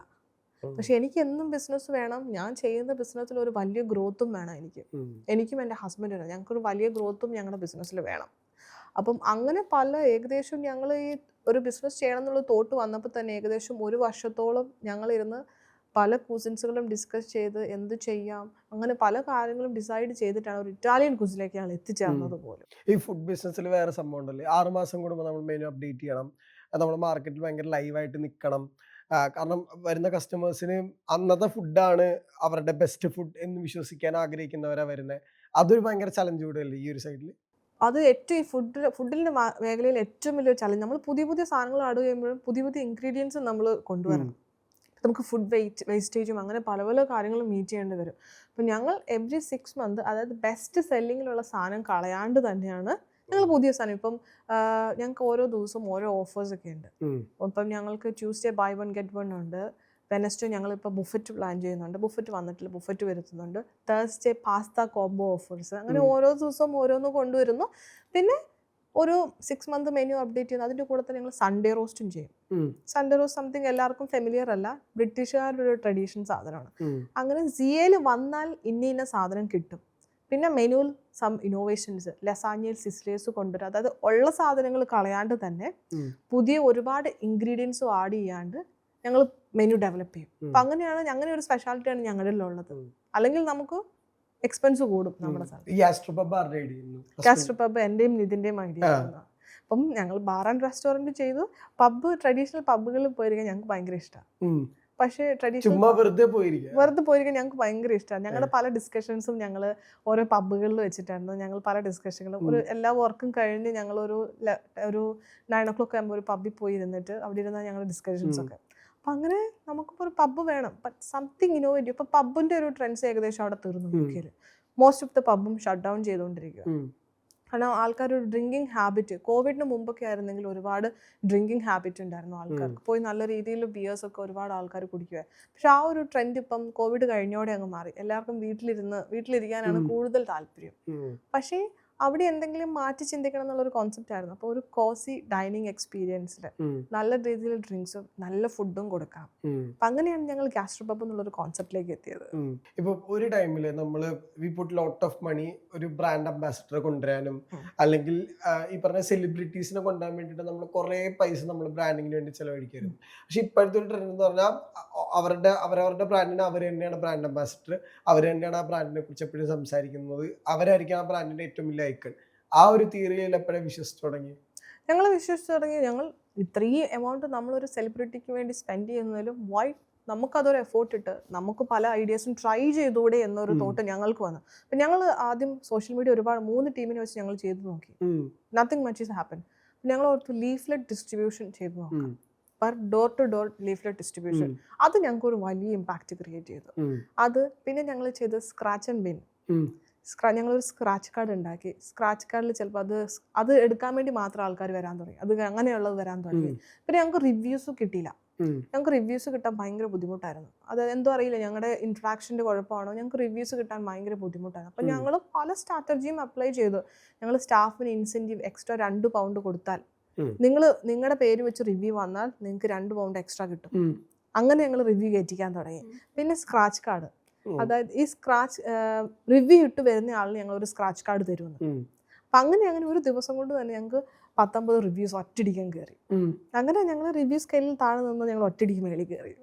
പക്ഷെ എനിക്ക് എന്നും ബിസിനസ് വേണം. ഞാൻ ചെയ്യുന്ന ബിസിനസ്സിൽ ഒരു വലിയ ഗ്രോത്തും വേണം എനിക്ക്. എനിക്കും എന്റെ ഹസ്ബൻഡിനും ഞങ്ങൾക്കൊരു വലിയ ഗ്രോത്തും ഞങ്ങളുടെ ബിസിനസ്സിൽ വേണം. അപ്പം അങ്ങനെ പല ഏകദേശം ഞങ്ങൾ ഈ ഒരു ബിസിനസ് ചെയ്യണം എന്നുള്ള തോട്ട് വന്നപ്പോൾ തന്നെ ഏകദേശം ഒരു വർഷത്തോളം ഞങ്ങളിരുന്ന് പല കുസിൻസുകളും ഡിസ്കസ് ചെയ്ത് എന്ത് ചെയ്യാം അങ്ങനെ പല കാര്യങ്ങളും ഡിസൈഡ് ചെയ്തിട്ടാണ് ഒരു ഇറ്റാലിയൻ കുസിലേക്ക് ഞങ്ങൾ എത്തിച്ചേർന്നത് പോലും. ഈ ഫുഡ് ബിസിനസ്സിൽ വേറെ സംഭവം ഉണ്ടല്ലേ? ആറ് മാസം കൂടുമ്പോൾ നമ്മൾ മെനു അപ്ഡേറ്റ് ചെയ്യണം നമ്മൾ മാർക്കറ്റിൽ ഭയങ്കര ലൈവായിട്ട് നിൽക്കണം കാരണം വരുന്ന കസ്റ്റമേഴ്സിന് അന്നത്തെ ഫുഡാണ് അവരുടെ ബെസ്റ്റ് ഫുഡ് എന്ന് വിശ്വസിക്കാൻ ആഗ്രഹിക്കുന്നവരാണ് വരുന്നത് അതൊരു ഭയങ്കര ചലഞ്ച് കൂടെ അല്ലേ ഈ ഒരു സൈഡിൽ അത് ഏറ്റവും ഈ ഫുഡ് ഫുഡിന്റെ മേഖലയിൽ ഏറ്റവും വലിയൊരു ചലഞ്ച് നമ്മൾ പുതിയ പുതിയ സാധനങ്ങൾ ആഡ് ചെയ്യുമ്പോഴും പുതിയ പുതിയ ഇൻഗ്രീഡിയൻസ് നമ്മൾ കൊണ്ടുവരണം. നമുക്ക് ഫുഡ് വെയിറ്റ് വേസ്റ്റേജും അങ്ങനെ പല പല കാര്യങ്ങളും മീറ്റ് ചെയ്യേണ്ടി വരും. അപ്പം ഞങ്ങൾ എവറി സിക്സ് മന്ത് അതായത് ബെസ്റ്റ് സെല്ലിങ്ങിലുള്ള സാധനം കളയാണ്ട് തന്നെയാണ് ഞങ്ങൾ പുതിയ സാധനം. ഇപ്പം ഞങ്ങൾക്ക് ഓരോ ദിവസവും ഓരോ ഓഫേഴ്സ് ഒക്കെ ഉണ്ട്. ഇപ്പം ഞങ്ങൾക്ക് Tuesday buy one get one ഉണ്ട്. വെനസ്ഡേ ഞങ്ങളിപ്പോൾ ബുഫറ്റ് പ്ലാൻ ചെയ്യുന്നുണ്ട്. ബുഫറ്റ് വന്നിട്ടില്ല ബുഫറ്റ് വരുത്തുന്നുണ്ട്. തേഴ്സ്ഡേ പാസ്ത കോംബോ ഓഫേഴ്സ് അങ്ങനെ ഓരോ ദിവസവും ഓരോന്ന് കൊണ്ടുവരുന്നു. പിന്നെ ഒരു സിക്സ് മന്ത് മെനു അപ്ഡേറ്റ് ചെയ്യുന്നു. അതിന്റെ കൂടെ തന്നെ ഞങ്ങൾ സൺഡേ റോസ്റ്റും ചെയ്യും. സൺഡേ റോസ്റ്റ് സംതിങ് എല്ലാവർക്കും ഫെമിലിയർ അല്ല. ബ്രിട്ടീഷുകാരുടെ ഒരു ട്രഡീഷൻ സാധനമാണ്. അങ്ങനെ സിയയിൽ വന്നാൽ ഇന്ന ഇന്ന സാധനം കിട്ടും. പിന്നെ മെനുവിൽ സം ഇന്നോവേഷൻസ് ലസാനിയൽ സിസ്ലേഴ്സ് കൊണ്ടുവരാം. അതായത് ഉള്ള സാധനങ്ങൾ കളയാണ്ട് തന്നെ പുതിയ ഒരുപാട് ഇൻഗ്രീഡിയൻസും ആഡ് ചെയ്യാണ്ട് ഞങ്ങൾ മെനു ഡെവലപ്പ് ചെയ്യും. അപ്പം അങ്ങനെയാണ് അങ്ങനെ ഒരു സ്പെഷ്യാലിറ്റിയാണ് ഞങ്ങളുടെ ഉള്ളത് അല്ലെങ്കിൽ നമുക്ക് എക്സ്പെൻസ് കൂടും നമ്മുടെ ഗാസ്ട്രോ പബ് എന്റെയും നിതിന്റെയും ഐഡിയ അപ്പം ഞങ്ങൾ ബാർ ആൻഡ് റെസ്റ്റോറന്റ് ചെയ്തു. പബ് ട്രഡീഷണൽ പബ്ബുകളിൽ പോയിരിക്കാൻ ഞങ്ങൾക്ക് ഭയങ്കര ഇഷ്ടമാണ് പക്ഷേ ട്രഡീഷണൽ വെറുതെ പോയിരിക്കും? വെറുതെ പോയിരിക്കാൻ ഞങ്ങൾക്ക് ഭയങ്കര ഇഷ്ടമാണ് ഞങ്ങളുടെ പല ഡിസ്കഷൻസും ഞങ്ങൾ ഓരോ പബ്ബുകളിൽ വെച്ചിട്ടായിരുന്നു. ഞങ്ങൾ പല ഡിസ്കഷനുകളും ഒരു എല്ലാ വർക്കും കഴിഞ്ഞ് ഞങ്ങൾ ഒരു ഒരു നയൻ ഒ ക്ലോക്ക് ആകുമ്പോൾ ഒരു പബ്ബിൽ പോയി ഇരുന്നിട്ട് അവിടെ ഇരുന്ന ഞങ്ങളുടെ ഡിസ്കഷൻസ് ഒക്കെ. അപ്പം അങ്ങനെ നമുക്കിപ്പോൾ ഒരു പബ്ബ് വേണം. ബട്ട് സംതിങ് ഇനോവേറ്റ് ഇപ്പോൾ പബ്ബിന്റെ ഒരു ട്രെൻഡ്സ് ഏകദേശം അവിടെ തീർന്നു ഉം. മോസ്റ്റ് ഓഫ് ദ പബ്ബും ഷട്ട് ഡൗൺ ചെയ്തുകൊണ്ടിരിക്കുക കാരണം ആൾക്കാർ ഒരു ഡ്രിങ്കിങ് ഹാബിറ്റ് കോവിഡിന് മുമ്പൊക്കെ ആയിരുന്നെങ്കിൽ ഒരുപാട് ഡ്രിങ്കിങ് ഹാബിറ്റ് ഉണ്ടായിരുന്നു ആൾക്കാർക്ക്. പോയി നല്ല രീതിയിൽ ബിയേഴ്സ് ഒക്കെ ഒരുപാട് ആൾക്കാർ കുടിക്കുക പക്ഷെ ആ ഒരു ട്രെൻഡ് ഇപ്പം കോവിഡ് കഴിഞ്ഞോടെ അങ്ങ് മാറി. എല്ലാവർക്കും വീട്ടിലിരുന്ന് വീട്ടിലിരിക്കാനാണ് കൂടുതൽ താല്പര്യം. പക്ഷേ അവിടെ എന്തെങ്കിലും മാറ്റി ചിന്തിക്കണം എന്നുള്ളൊരു കോൺസെപ്റ്റ് ആയിരുന്നു. അപ്പോൾ ഒരു കോസി ഡൈനിങ് എക്സ്പീരിയൻസിൽ നല്ല രീതിയിൽ ഡ്രിങ്ക്സും നല്ല ഫുഡും കൊടുക്കാം അപ്പം അങ്ങനെയാണ് ഞങ്ങൾ ഗാസ്ട്രോ പബ് എന്നുള്ളൊരു കോൺസെപ്റ്റിലേക്ക് എത്തിയത്. ഇപ്പൊ ഒരു ടൈമിൽ നമ്മൾ we put lot of money ഒരു ബ്രാൻഡ് അംബാസിഡറെ കൊണ്ടുവരാനും അല്ലെങ്കിൽ ഈ പറഞ്ഞ സെലിബ്രിറ്റീസിനെ കൊണ്ടുവരാൻ വേണ്ടിയിട്ട് നമ്മൾ കുറേ പൈസ നമ്മൾ ബ്രാൻഡിങ്ങിന് വേണ്ടി ചെലവഴിക്കായിരുന്നു പക്ഷെ ഇപ്പോഴത്തെ ഒരു ട്രെൻഡ് എന്ന് പറഞ്ഞാൽ അവരുടെ അവരവരുടെ ബ്രാൻഡിന് അവർ തന്നെയാണ് ബ്രാൻഡ് അംബാസിഡർ അവർ തന്നെയാണ് ആ ബ്രാൻഡിനെ കുറിച്ച് എപ്പോഴും സംസാരിക്കുന്നത്. അവരായിരിക്കും ആ ബ്രാൻഡിന്റെ ഏറ്റവും വലിയ ഐക്കൺ ആ ഒരു തിയറിയിൽ എപ്പോഴും വിശ്വസിച്ചു തുടങ്ങി? ഞങ്ങൾ വിശ്വസിച്ച് തുടങ്ങി. ഞങ്ങൾ ഇത്രയും എമൗണ്ട് നമ്മളൊരു സെലിബ്രിറ്റിക്ക് വേണ്ടി സ്പെൻഡ് ചെയ്യുന്നതിലും വൈ നമുക്കതൊരു എഫോർട്ട് ഇട്ട് നമുക്ക് പല ഐഡിയാസും ട്രൈ ചെയ്തുകൂടെ എന്നൊരു തോട്ട് ഞങ്ങൾക്ക് വന്നു. അപ്പം ഞങ്ങൾ ആദ്യം സോഷ്യൽ മീഡിയ ഒരുപാട് മൂന്ന് ടീമിനെ വെച്ച് ഞങ്ങൾ ചെയ്തു നോക്കി. നത്തിങ് മച്ച് ഇസ് ഹാപ്പൻ ഞങ്ങൾ ഓർത്ത് ലീഫ്ലെറ്റ് ഡിസ്ട്രിബ്യൂഷൻ ചെയ്തു നോക്കാം. Per door to door leaflet distribution അത് ഞങ്ങൾക്ക് ഒരു വലിയ ഇമ്പാക്റ്റ് ക്രിയേറ്റ് ചെയ്തു. അത് പിന്നെ ഞങ്ങൾ ചെയ്ത് സ്ക്രാച്ച് ആൻഡ് ബിൻ സ്ക്രാ ഞങ്ങളൊരു സ്ക്രാച്ച് കാർഡ് ഉണ്ടാക്കി സ്ക്രാച്ച് കാർഡിൽ ചിലപ്പോൾ അത് അത് എടുക്കാൻ വേണ്ടി മാത്രം ആൾക്കാർ വരാൻ തുടങ്ങി. അത് അങ്ങനെയുള്ളത് വരാൻ തുടങ്ങി. പിന്നെ ഞങ്ങൾക്ക് റിവ്യൂസ് കിട്ടിയില്ല. ഞങ്ങൾക്ക് റിവ്യൂസ് കിട്ടാൻ ഭയങ്കര ബുദ്ധിമുട്ടായിരുന്നു. അത് എന്തോ അറിയില്ല. ഞങ്ങളുടെ ഇൻട്രാക്ഷന്റെ കുഴപ്പമാണോ ഞങ്ങൾക്ക് റിവ്യൂസ് കിട്ടാൻ ഭയങ്കര ബുദ്ധിമുട്ടായിരുന്നു. അപ്പം. ഞങ്ങൾ പല സ്ട്രാറ്റജിയും അപ്ലൈ ചെയ്തു. ഞങ്ങൾ സ്റ്റാഫിന് ഇൻസെന്റീവ് എക്സ്ട്രാ രണ്ട് പൗണ്ട് കൊടുത്താൽ. നിങ്ങൾ നിങ്ങളുടെ പേര് വെച്ച് റിവ്യൂ വന്നാൽ നിങ്ങൾക്ക് രണ്ട് പൗണ്ട് എക്സ്ട്രാ കിട്ടും. അങ്ങനെ ഞങ്ങൾ റിവ്യൂ കയറ്റിക്കാൻ തുടങ്ങി. പിന്നെ സ്ക്രാച്ച് കാർഡ് അതായത് ഈ സ്ക്രാച്ച് റിവ്യൂ ഇട്ട് വരുന്ന ആളിന് ഞങ്ങൾ ഒരു സ്ക്രാച്ച് കാർഡ് തരുമെന്ന്. അപ്പം അങ്ങനെ അങ്ങനെ ഒരു ദിവസം കൊണ്ട് തന്നെ ഞങ്ങൾക്ക് പത്തൊമ്പത് റിവ്യൂസ് ഒറ്റടിക്കാൻ കയറി അങ്ങനെ ഞങ്ങൾ റിവ്യൂ സ്കെയിലിൽ താഴെ നിന്ന് ഞങ്ങൾ ഒറ്റടിക്ക് മേളിൽ കയറി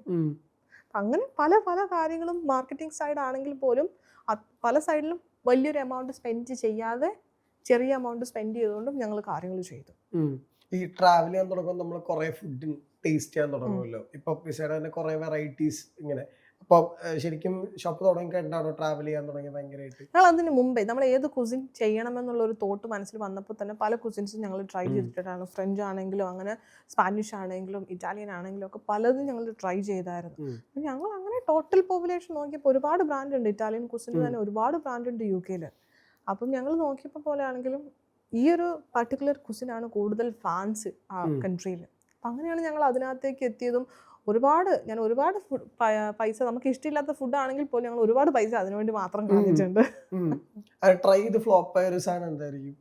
അങ്ങനെ പല പല കാര്യങ്ങളും മാർക്കറ്റിംഗ് സൈഡ് ആണെങ്കിൽ പോലും പല സൈഡിലും വലിയൊരു എമൗണ്ട് സ്പെൻഡ് ചെയ്യാതെ ചെറിയ എമൗണ്ട് സ്പെൻഡ് ചെയ്തുകൊണ്ടും ഞങ്ങൾ കാര്യങ്ങൾ ചെയ്തു. ഈ ട്രാവൽ ചെയ്യാൻ തുടങ്ങുമ്പോൾ നമ്മൾ കുറെ ഫുഡ് ടേസ്റ്റ് ചെയ്യാൻ തുടങ്ങുമല്ലോ. ഇപ്പൊ പിസയുടെ തന്നെ കുറെ വെറൈറ്റീസ് ഇങ്ങനെ അപ്പൊ ശരിക്കും ഷോപ്പ് തുടങ്ങി കഴിഞ്ഞാണോ ട്രാവൽ ചെയ്യാൻ തുടങ്ങി ഭയങ്കരമായിട്ട് ഞങ്ങൾ അതിന് മുമ്പേ നമ്മൾ ഏത് കുസിൻ ചെയ്യണമെന്നുള്ള ഒരു തോട്ട് മനസ്സിൽ വന്നപ്പോൾ തന്നെ പല കുസിൻസും ഞങ്ങൾ ട്രൈ. ചെയ്തിട്ടാണ് ഫ്രഞ്ച് ആണെങ്കിലും അങ്ങനെ സ്പാനിഷ് ആണെങ്കിലും ഇറ്റാലിയൻ ആണെങ്കിലും ഒക്കെ പലതും ഞങ്ങൾ ട്രൈ ചെയ്തായിരുന്നു. ഞങ്ങൾ അങ്ങനെ ടോട്ടൽ പോപ്പുലേഷൻ നോക്കിയപ്പോൾ ഒരുപാട് ബ്രാൻഡ് ഉണ്ട്. ഇറ്റാലിയൻ കുസിന്റെ തന്നെ ഒരുപാട് ബ്രാൻഡ് ഉണ്ട് യു കെയിൽ അപ്പം ഞങ്ങൾ നോക്കിയപ്പോൾ പോലെ ആണെങ്കിലും ഈ ഒരു പർട്ടിക്കുലർ കുസിനാണ് കൂടുതൽ ഫാൻസ് ആ കൺട്രിയിൽ അപ്പം അങ്ങനെയാണ് ഞങ്ങൾ അതിനകത്തേക്ക് എത്തിയതും ഒരുപാട് ഞാൻ ഒരുപാട് ഫുഡ് പൈസ നമുക്ക് ഇഷ്ടമില്ലാത്ത ഫുഡ് ആണെങ്കിൽ പോലും ഞങ്ങൾ ഒരുപാട് പൈസ അതിനുവേണ്ടി മാത്രം കാണിച്ചിട്ടുണ്ട്. കളഞ്ഞിട്ടുണ്ട് ട്രൈ ചെയ്ത് ഫ്ലോപ്പ് ആയ ഒരു സാധനം എന്തായിരിക്കും?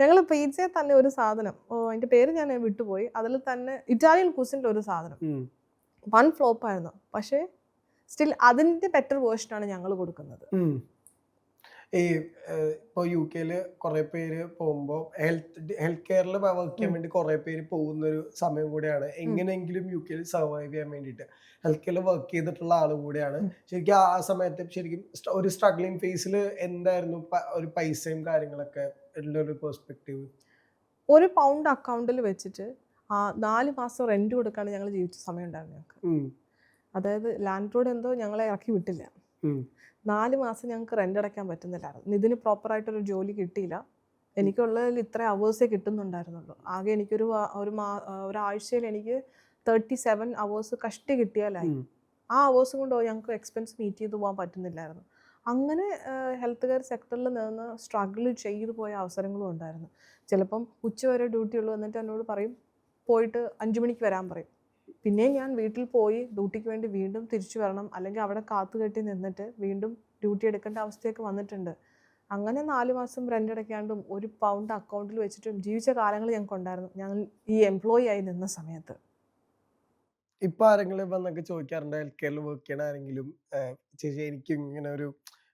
ഞങ്ങൾ പിzzയിൽ തന്നെ ഒരു സാധനം. ഓ അതിന്റെ പേര് ഞാൻ വിട്ടുപോയി. അതിൽ തന്നെ ഇറ്റാലിയൻ കുസിന്റെ ഒരു സാധനം. വൺ ഫ്ലോപ്പ് ആയിരുന്നു. പക്ഷേ സ്റ്റിൽ അതിന്റെ ബെറ്റർ വേർഷൻ ആണ് ഞങ്ങൾ കൊടുക്കുന്നത്. ഈ ഇപ്പോൾ യു കെയിൽ കുറേ പേര് പോകുമ്പോൾ ഹെൽത്ത് ഹെൽത്ത് കെയറിൽ വർക്ക് ചെയ്യാൻ വേണ്ടി കുറേ പേര് പോകുന്ന ഒരു സമയം കൂടിയാണ്. എങ്ങനെയെങ്കിലും യു കെയിൽ സർവൈവ് ചെയ്യാൻ വേണ്ടിയിട്ട് ഹെൽത്ത് കെയറിൽ വർക്ക് ചെയ്തിട്ടുള്ള ആൾ കൂടിയാണ്. ശരിക്കും ആ സമയത്ത് ശരിക്കും ഒരു സ്ട്രഗ്ലിംഗ് ഫേസിൽ എന്തായിരുന്നു ഒരു പൈസയും കാര്യങ്ങളൊക്കെ ഉള്ള ഒരു പെർസ്പെക്റ്റീവ്? ഒരു പൗണ്ട് അക്കൗണ്ടിൽ വെച്ചിട്ട് ആ നാല് മാസം റെന്റ് കൊടുക്കാണ് ഞങ്ങൾ ജീവിച്ച സമയം ഉണ്ടായിരുന്നു ഞങ്ങൾക്ക് അതായത് ലാൻഡ് റോഡ് എന്തോ ഞങ്ങളെ ഇറക്കി വിട്ടില്ല. നാല് മാസം ഞങ്ങൾക്ക് റെന്റ് അടയ്ക്കാൻ പറ്റുന്നില്ലായിരുന്നു. ഇതിന് പ്രോപ്പറായിട്ടൊരു ജോലി കിട്ടിയില്ല. എനിക്കുള്ളതിൽ ഇത്ര അവേഴ്സേ കിട്ടുന്നുണ്ടായിരുന്നുള്ളൂ. ആകെ എനിക്കൊരു ഒരു മാ ഒരാഴ്ചയിൽ എനിക്ക് തേർട്ടി സെവൻ അവേഴ്സ് കഷ്ടി കിട്ടിയാലായി. ആ അവേഴ്സും കൊണ്ട് ഞങ്ങൾക്ക് എക്സ്പെൻസ് മീറ്റ് ചെയ്ത് പോകാൻ പറ്റുന്നില്ലായിരുന്നു. അങ്ങനെ ഹെൽത്ത് കെയർ സെക്ടറിൽ നിന്ന് സ്ട്രഗിൾ ചെയ്തു പോയ അവസരങ്ങളും ഉണ്ടായിരുന്നു. ചിലപ്പം ഉച്ച വരെ ഡ്യൂട്ടി ഉള്ളൂ എന്നിട്ട് എന്നോട് പറയും പോയിട്ട് അഞ്ചു മണിക്ക് വരാൻ പറയും. പിന്നെ ഞാൻ വീട്ടിൽ പോയി ഡ്യൂട്ടിക്ക് വേണ്ടി വീണ്ടും തിരിച്ചു വരണം. അല്ലെങ്കിൽ അവിടെ കാത്തു കെട്ടി നിന്നിട്ട് വീണ്ടും ഡ്യൂട്ടി എടുക്കേണ്ട അവസ്ഥയൊക്കെ വന്നിട്ടുണ്ട്. അങ്ങനെ നാല് മാസം റെന്റ് അടയ്ക്കാണ്ടും ഒരു പൗണ്ട് അക്കൗണ്ടിൽ വെച്ചിട്ടും ജീവിച്ച കാലങ്ങൾ ഞങ്ങൾക്ക് ഉണ്ടായിരുന്നു. ഞങ്ങൾ ഈ എംപ്ലോയി ആയി നിന്ന സമയത്ത്. ഇപ്പൊ ആരെങ്കിലും വന്നൊക്കെ ചോദിക്കാറുണ്ട്? ഹെൽത്ത് കെയറിൽ വർക്ക് ചെയ്യണ ആരെങ്കിലും? ചേച്ചി എനിക്ക് ഇങ്ങനെ ഒരു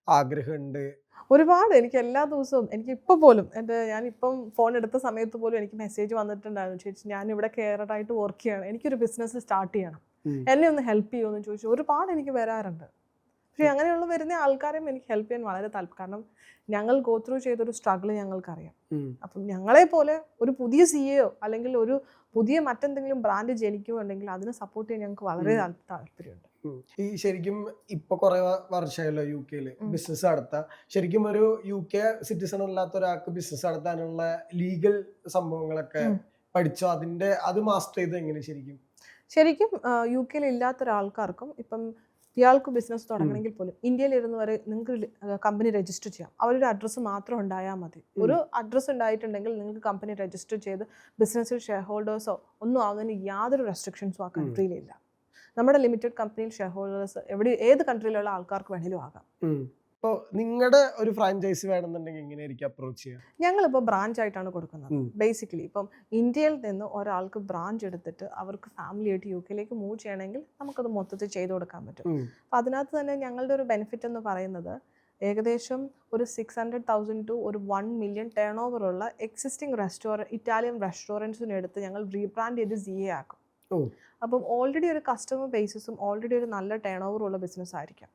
ആഗ്രഹമുണ്ട്. ഒരുപാട് എനിക്ക് എല്ലാ ദിവസവും എനിക്ക് ഇപ്പോൾ പോലും എന്റെ ഞാനിപ്പം ഫോൺ എടുത്ത സമയത്ത് പോലും എനിക്ക് മെസ്സേജ് വന്നിട്ടുണ്ടായിരുന്നു. ചേച്ചി ഞാൻ ഇവിടെ കെയററായിട്ട് വർക്ക് ചെയ്യണം. എനിക്കൊരു ബിസിനസ് സ്റ്റാർട്ട് ചെയ്യണം. എന്നെ ഒന്ന് ഹെൽപ്പ് ചെയ്യുമെന്ന് ചോദിച്ചു. ഒരുപാട് എനിക്ക് വരാറുണ്ട്. പക്ഷേ അങ്ങനെയുള്ള വരുന്ന ആൾക്കാരെയും എനിക്ക് ഹെൽപ്പ് ചെയ്യാൻ വളരെ താല്പര്യം കാരണം ഞങ്ങൾ ഗോ ത്രൂ ചെയ്തൊരു സ്ട്രഗിൾ ഞങ്ങൾക്കറിയാം. അപ്പം ഞങ്ങളെ പോലെ ഒരു പുതിയ സി എയോ അല്ലെങ്കിൽ ഒരു പുതിയ മറ്റെന്തെങ്കിലും ബ്രാൻഡ് ജനിക്കുകയോ ഉണ്ടെങ്കിൽ അതിനെ സപ്പോർട്ട് ചെയ്യാൻ ഞങ്ങൾക്ക് വളരെ. താല്പര്യമുണ്ട്. ഈ ശരിക്കും ഇപ്പൊ കുറെ വർഷമായല്ലോ യു കെയിൽ ബിസിനസ് നടത്താൻ ശരിക്കും ഒരു യു കെ സിറ്റിസൺ ഇല്ലാത്ത ഒരാൾക്ക് ബിസിനസ് നടത്താനുള്ള ലീഗൽ സംഭവങ്ങളൊക്കെ. പഠിച്ചോ? അതിന്റെ അത് മാസ്റ്റർ ചെയ്ത് എങ്ങനെ ശരിക്കും? ശരിക്കും യു കെയിൽ ഇല്ലാത്ത ഒരാൾക്കാർക്കും ഇപ്പം ഇയാൾക്ക് ബിസിനസ് തുടങ്ങണമെങ്കിൽ പോലും ഇന്ത്യയിൽ ഇരുന്ന് വരെ നിങ്ങൾക്ക് കമ്പനി രജിസ്റ്റർ ചെയ്യാം. അവരൊരു അഡ്രസ്സ് മാത്രം ഉണ്ടായാൽ മതി. ഒരു അഡ്രസ്സ് ഉണ്ടായിട്ടുണ്ടെങ്കിൽ നിങ്ങൾക്ക് കമ്പനി രജിസ്റ്റർ ചെയ്ത് ബിസിനസ്സിൽ ഷെയർ ഹോൾഡേഴ്സോ ഒന്നും ആവുന്നതിന് യാതൊരു റെസ്ട്രിക്ഷൻസോ ആ കൺട്രിയിലില്ല നമ്മുടെ ലിമിറ്റഡ് കമ്പനിയിൽ ഷെയർ ഹോൾഡേഴ്സ് എവിടെ ഏത് കൺട്രിയിലുള്ള ആൾക്കാർക്ക് വേണേലും ആകാം. ഇപ്പോൾ നിങ്ങളുടെ ഒരു ഫ്രാഞ്ചൈസി വേണമെന്നുണ്ടെങ്കിൽ എങ്ങനെയായിരിക്കും അപ്രോച്ച് ചെയ്യുക? ഞങ്ങളിപ്പോൾ ബ്രാഞ്ച് ആയിട്ടാണ് കൊടുക്കുന്നത്. ബേസിക്കലി ഇപ്പം ഇന്ത്യയിൽ നിന്ന് ഒരാൾക്ക് ബ്രാഞ്ച് എടുത്തിട്ട് അവർക്ക് ഫാമിലി ആയിട്ട് യു കെയിലേക്ക് മൂവ് ചെയ്യണമെങ്കിൽ നമുക്കത് മൊത്തത്തിൽ ചെയ്തു കൊടുക്കാൻ പറ്റും. അപ്പം അതിനകത്ത് തന്നെ ഞങ്ങളുടെ ഒരു ബെനിഫിറ്റ് എന്ന് പറയുന്നത് ഏകദേശം ഒരു സിക്സ് ഹൺഡ്രഡ് തൗസൻഡ് ടു ഒരു വൺ മില്യൺ ടേൺ ഓവർ ഉള്ള എക്സിസ്റ്റിംഗ് റെസ്റ്റോറന്റ് ഇറ്റാലിയൻ റെസ്റ്റോറന്റ്സിനെടുത്ത് ഞങ്ങൾ റീബ്രാൻഡ് ചെയ്ത് സി എ ആക്കും. അപ്പം ഓൾറെഡി ഒരു കസ്റ്റമർ ബേസിസും ഓൾറെഡി ഒരു നല്ല ടേൺ ഓവർ ഉള്ള ബിസിനസ് ആയിരിക്കാം.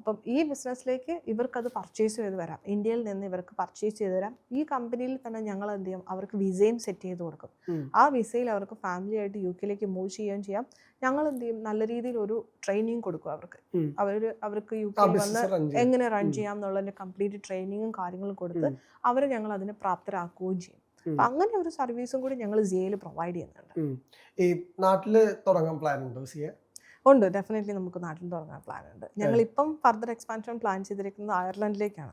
അപ്പം ഈ ബിസിനസ്സിലേക്ക് ഇവർക്ക് അത് പർച്ചേസ് ചെയ്ത് വരാം. ഇന്ത്യയിൽ നിന്ന് ഇവർക്ക് പർച്ചേസ് ചെയ്ത് തരാം. ഈ കമ്പനിയിൽ തന്നെ ഞങ്ങൾ എന്ത് ചെയ്യും? അവർക്ക് വിസയും സെറ്റ് ചെയ്ത് കൊടുക്കും. ആ വിസയിൽ അവർക്ക് ഫാമിലി ആയിട്ട് യു കെയിലേക്ക് മൂവ് ചെയ്യുകയും ചെയ്യാം. ഞങ്ങൾ എന്ത് ചെയ്യും? നല്ല രീതിയിൽ ഒരു ട്രെയിനിങ് കൊടുക്കും അവർക്ക്. അവർ അവർക്ക് യു കെ കെയിൽ വന്ന് എങ്ങനെ റൺ ചെയ്യാം എന്നുള്ളതിന്റെ കംപ്ലീറ്റ് ട്രെയിനിങ്ങും കാര്യങ്ങളും കൊടുത്ത്. അവരെ ഞങ്ങൾ അതിനെ പ്രാപ്തരാക്കുകയും ചെയ്യും. അപ്പം അങ്ങനെ ഒരു സർവീസും കൂടി ഞങ്ങൾ സിയയിൽ പ്രൊവൈഡ് ചെയ്യുന്നുണ്ട്. ഈ നാട്ടിൽ തുടങ്ങാൻ പ്ലാൻ ഉണ്ടോ സിയെ? ഉണ്ട്. ഡെഫിനറ്റ്ലി നമുക്ക് നാട്ടിൽ തുടങ്ങാൻ പ്ലാൻ ഉണ്ട് ഞങ്ങൾ ഇപ്പം ഫർദർ എക്സ്പാൻഷൻ പ്ലാൻ ചെയ്തിരിക്കുന്നത് അയർലൻഡിലേക്കാണ്.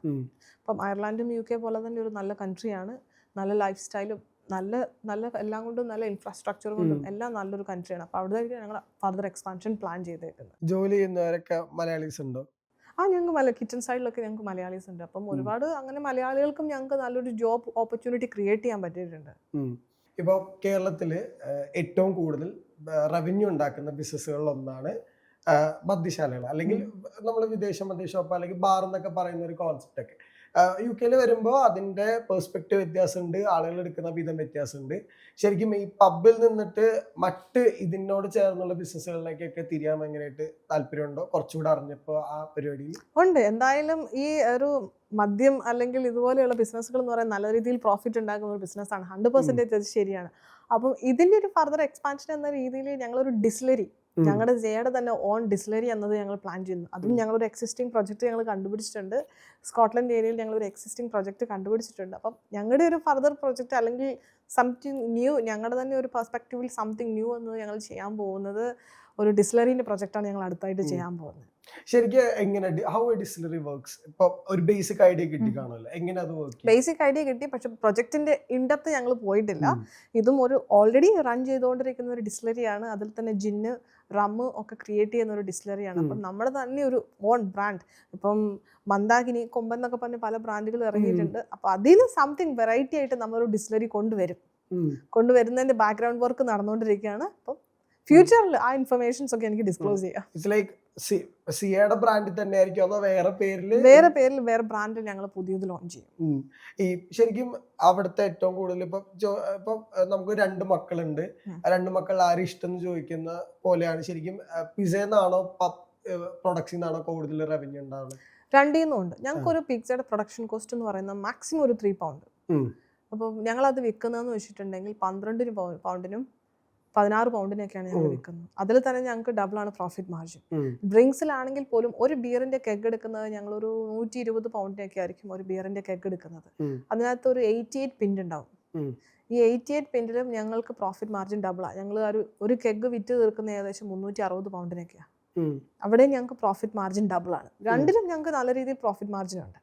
അപ്പം അയർലൻഡും യു കെ പോലെ തന്നെ ഒരു നല്ല കൺട്രിയാണ്. നല്ല ലൈഫ് സ്റ്റൈലും നല്ല നല്ല എല്ലാം കൊണ്ടും നല്ല ഇൻഫ്രാസ്ട്രക്ചർ കൊണ്ടും എല്ലാം നല്ലൊരു കൺട്രിയാണ്. അപ്പോൾ അവിടെ ഞങ്ങൾ ഫർദർ എക്സ്പാൻഷൻ പ്ലാൻ ചെയ്തേക്കുന്നത് ജോലി ചെയ്യുന്നവരൊക്കെ മലയാളീസ് ഉണ്ടോ? ആ ഞങ്ങൾക്ക് മല കിച്ചൺ സൈഡിലൊക്കെ ഞങ്ങൾക്ക് മലയാളീസ് ഉണ്ട്. അപ്പം ഒരുപാട് അങ്ങനെ മലയാളികൾക്കും ഞങ്ങൾക്ക് നല്ലൊരു ജോബ് ഓപ്പർച്യൂണിറ്റി ക്രിയേറ്റ് ചെയ്യാൻ പറ്റിയിട്ടുണ്ട്. ഇപ്പോൾ കേരളത്തിൽ ഏറ്റവും കൂടുതൽ റവന്യൂ ഉണ്ടാക്കുന്ന ബിസിനസ്സുകളിൽ ഒന്നാണ് മദ്യശാലകൾ. അല്ലെങ്കിൽ നമ്മൾ വിദേശ മദ്യഷോപ്പ് അല്ലെങ്കിൽ ബാർ എന്നൊക്കെ പറയുന്ന ഒരു കോൺസെപ്റ്റ് ഒക്കെ. യു കെയിൽ വരുമ്പോൾ അതിന്റെ പെർസ്പെക്റ്റീവ് വ്യത്യാസമുണ്ട്. ആളുകൾ എടുക്കുന്ന വിധം വ്യത്യാസമുണ്ട്. ശരിക്കും ഈ പബ്ബിൽ നിന്നിട്ട് മറ്റ് ഇതിനോട് ചേർന്നുള്ള ബിസിനസ്സുകളിലേക്കൊക്കെ തിരിയാൻ ഭയങ്കരമായിട്ട് താല്പര്യമുണ്ടോ? കുറച്ചുകൂടെ അറിഞ്ഞപ്പോൾ ആ പരിപാടിയിൽ. ഉണ്ട്. എന്തായാലും ഈ ഒരു മദ്യം അല്ലെങ്കിൽ ഇതുപോലെയുള്ള ബിസിനസ്സുകൾ എന്ന് പറയുന്നത് നല്ല രീതിയിൽ പ്രോഫിറ്റ് ഉണ്ടാക്കുന്ന ഒരു ബിസിനസ്സാണ് ഹൺഡ്രഡ് പെർസെന്റേജ് അത് ശരിയാണ്. അപ്പം ഇതിന്റെ ഒരു ഫർദർ എക്സ്പാൻഷൻ എന്ന രീതിയിൽ ഞങ്ങളൊരു ഡിസ്ലറി. ഞങ്ങളുടെ ജയയുടെ തന്നെ ഓൺ ഡിസ്ലറി എന്നത് ഞങ്ങൾ പ്ലാൻ ചെയ്യുന്നു. അതും ഞങ്ങൾ ഞങ്ങളൊരു എക്സിസ്റ്റിംഗ് പ്രൊജക്റ്റ് ഞങ്ങൾ കണ്ടുപിടിച്ചിട്ടുണ്ട്. സ്കോട്ട്ലൻഡ് ഏരിയയിൽ ഞങ്ങൾ ഒരു എക്സിസ്റ്റിംഗ് പ്രൊജക്റ്റ് കണ്ടുപിടിച്ചിട്ടുണ്ട്. അപ്പം ഞങ്ങളുടെ ഒരു ഫർദർ പ്രൊജക്റ്റ് അല്ലെങ്കിൽ സംതിങ് ന്യൂ ഞങ്ങളുടെ തന്നെ ഒരു പെർസ്പെക്റ്റീവിൽ സംതിങ് ന്യൂ എന്ന് ഞങ്ങൾ ചെയ്യാൻ പോകുന്നത് ഒരു ഡിസ്ലറിന്റെ പ്രൊജക്റ്റാണ് ഞങ്ങൾ അടുത്തായിട്ട് ചെയ്യാൻ പോകുന്നത്. ശരിക്കും എങ്ങനെ ഹൗ വർക്ക്സ് ഒരു ബേസിക് ഐഡിയ കിട്ടി കാണുമല്ലോ എങ്ങനെ അത് വർക്ക് ബേസിക് ഐഡിയ കിട്ടി പക്ഷെ പ്രൊജക്ടിന്റെ ഇൻഡെപ്ത് ഞങ്ങൾ പോയിട്ടില്ല. ഇതും ഒരു ഓൾറെഡി റൺ ചെയ്തുകൊണ്ടിരിക്കുന്ന ഒരു ഡിസ്ലറിയാണ് അതിൽ തന്നെ ജിന്ന് റമ്മ് ഒക്കെ ക്രിയേറ്റ് ചെയ്യുന്ന ഒരു ഡിസ്റ്റിലറിയാണ് അപ്പം. നമ്മുടെ തന്നെ ഒരു ഓൺ ബ്രാൻഡ് ഇപ്പം മന്ദാകിനി കൊമ്പൻ എന്നൊക്കെ പറഞ്ഞ പല ബ്രാൻഡുകൾ ഇറങ്ങിയിട്ടുണ്ട്. അപ്പൊ അതിൽ സംതിങ് വെറൈറ്റി ആയിട്ട് നമ്മളൊരു ഡിസ്റ്റിലറി കൊണ്ടുവരും. കൊണ്ടുവരുന്നതിന്റെ ബാക്ക്ഗ്രൗണ്ട് വർക്ക് നടന്നുകൊണ്ടിരിക്കുകയാണ്. അപ്പം ഫ്യൂച്ചറിൽ ആ ഇൻഫർമേഷൻസ് ഒക്കെ എനിക്ക് ഡിസ്ക്ലോസ് ചെയ്യാം. ഇറ്റ്സ് ലൈക്ക് ബ്രാൻഡിൽ തന്നെ ആയിരിക്കും അതോ വേറെ പേരിൽ വേറെ പേരിൽ വേറെ ബ്രാൻഡ് ഞങ്ങൾ പുതിയത് ലോഞ്ച് ചെയ്യും. ഈ ശരിക്കും അവിടുത്തെ ഏറ്റവും കൂടുതൽ ഇപ്പൊ ഇപ്പൊ നമുക്ക് രണ്ട് മക്കളുണ്ട്. രണ്ട് മക്കൾ ആരും ഇഷ്ടം എന്ന് ചോദിക്കുന്ന പോലെയാണ് ശരിക്കും പിസേന്നാണോ പ്രൊഡക്ട്സിൽ നിന്നാണോ കൂടുതൽ റവന്യൂ ഉണ്ടാവുന്നത് രണ്ടിൽ നിന്നും ഉണ്ട്. ഞങ്ങൾക്ക് ഒരു പിക്സയുടെ പ്രൊഡക്ഷൻ കോസ്റ്റ് എന്ന് പറയുന്നത് മാക്സിമം ഒരു ത്രീ പൗണ്ട്. അപ്പോൾ ഞങ്ങൾ അത് വിൽക്കുന്നതെന്ന് വെച്ചിട്ടുണ്ടെങ്കിൽ പന്ത്രണ്ടിന് പൗണ്ടിനും പതിനാറ് പൗണ്ടിനൊക്കെയാണ് ഞങ്ങൾ. വിൽക്കുന്നത്. അതിൽ തന്നെ ഞങ്ങൾക്ക് ഡബിൾ ആണ് പ്രോഫിറ്റ് മാർജിൻ. ഡ്രിങ്ക്സിലാണെങ്കിൽ പോലും ഒരു ബിയറിന്റെ കെഗ് എടുക്കുന്നത് ഞങ്ങൾ ഒരു നൂറ്റി ഇരുപത് പൗണ്ടിനൊക്കെ ആയിരിക്കും ഒരു ബിയറിന്റെ കെഗ് എടുക്കുന്നത്. അതിനകത്ത് ഒരു എയ്റ്റി എയ്റ്റ് പിൻഡ് ഉണ്ടാവും ഈ എയ്റ്റി എയ്റ്റ് പിൻഡിലും ഞങ്ങൾക്ക് പ്രോഫിറ്റ് മാർജിൻ ഡബിളാണ് ഞങ്ങൾ ഒരു ഒരു കെഗ് വിറ്റ് തീർക്കുന്ന ഏകദേശം മുന്നൂറ്റി അറുപത് പൗണ്ടിനൊക്കെയാണ് അവിടെ ഞങ്ങൾക്ക് പ്രോഫിറ്റ് മാർജിൻ ഡബിൾ ആണ്. രണ്ടിലും ഞങ്ങൾക്ക് നല്ല രീതിയിൽ പ്രോഫിറ്റ് മാർജിൻ ഉണ്ട്.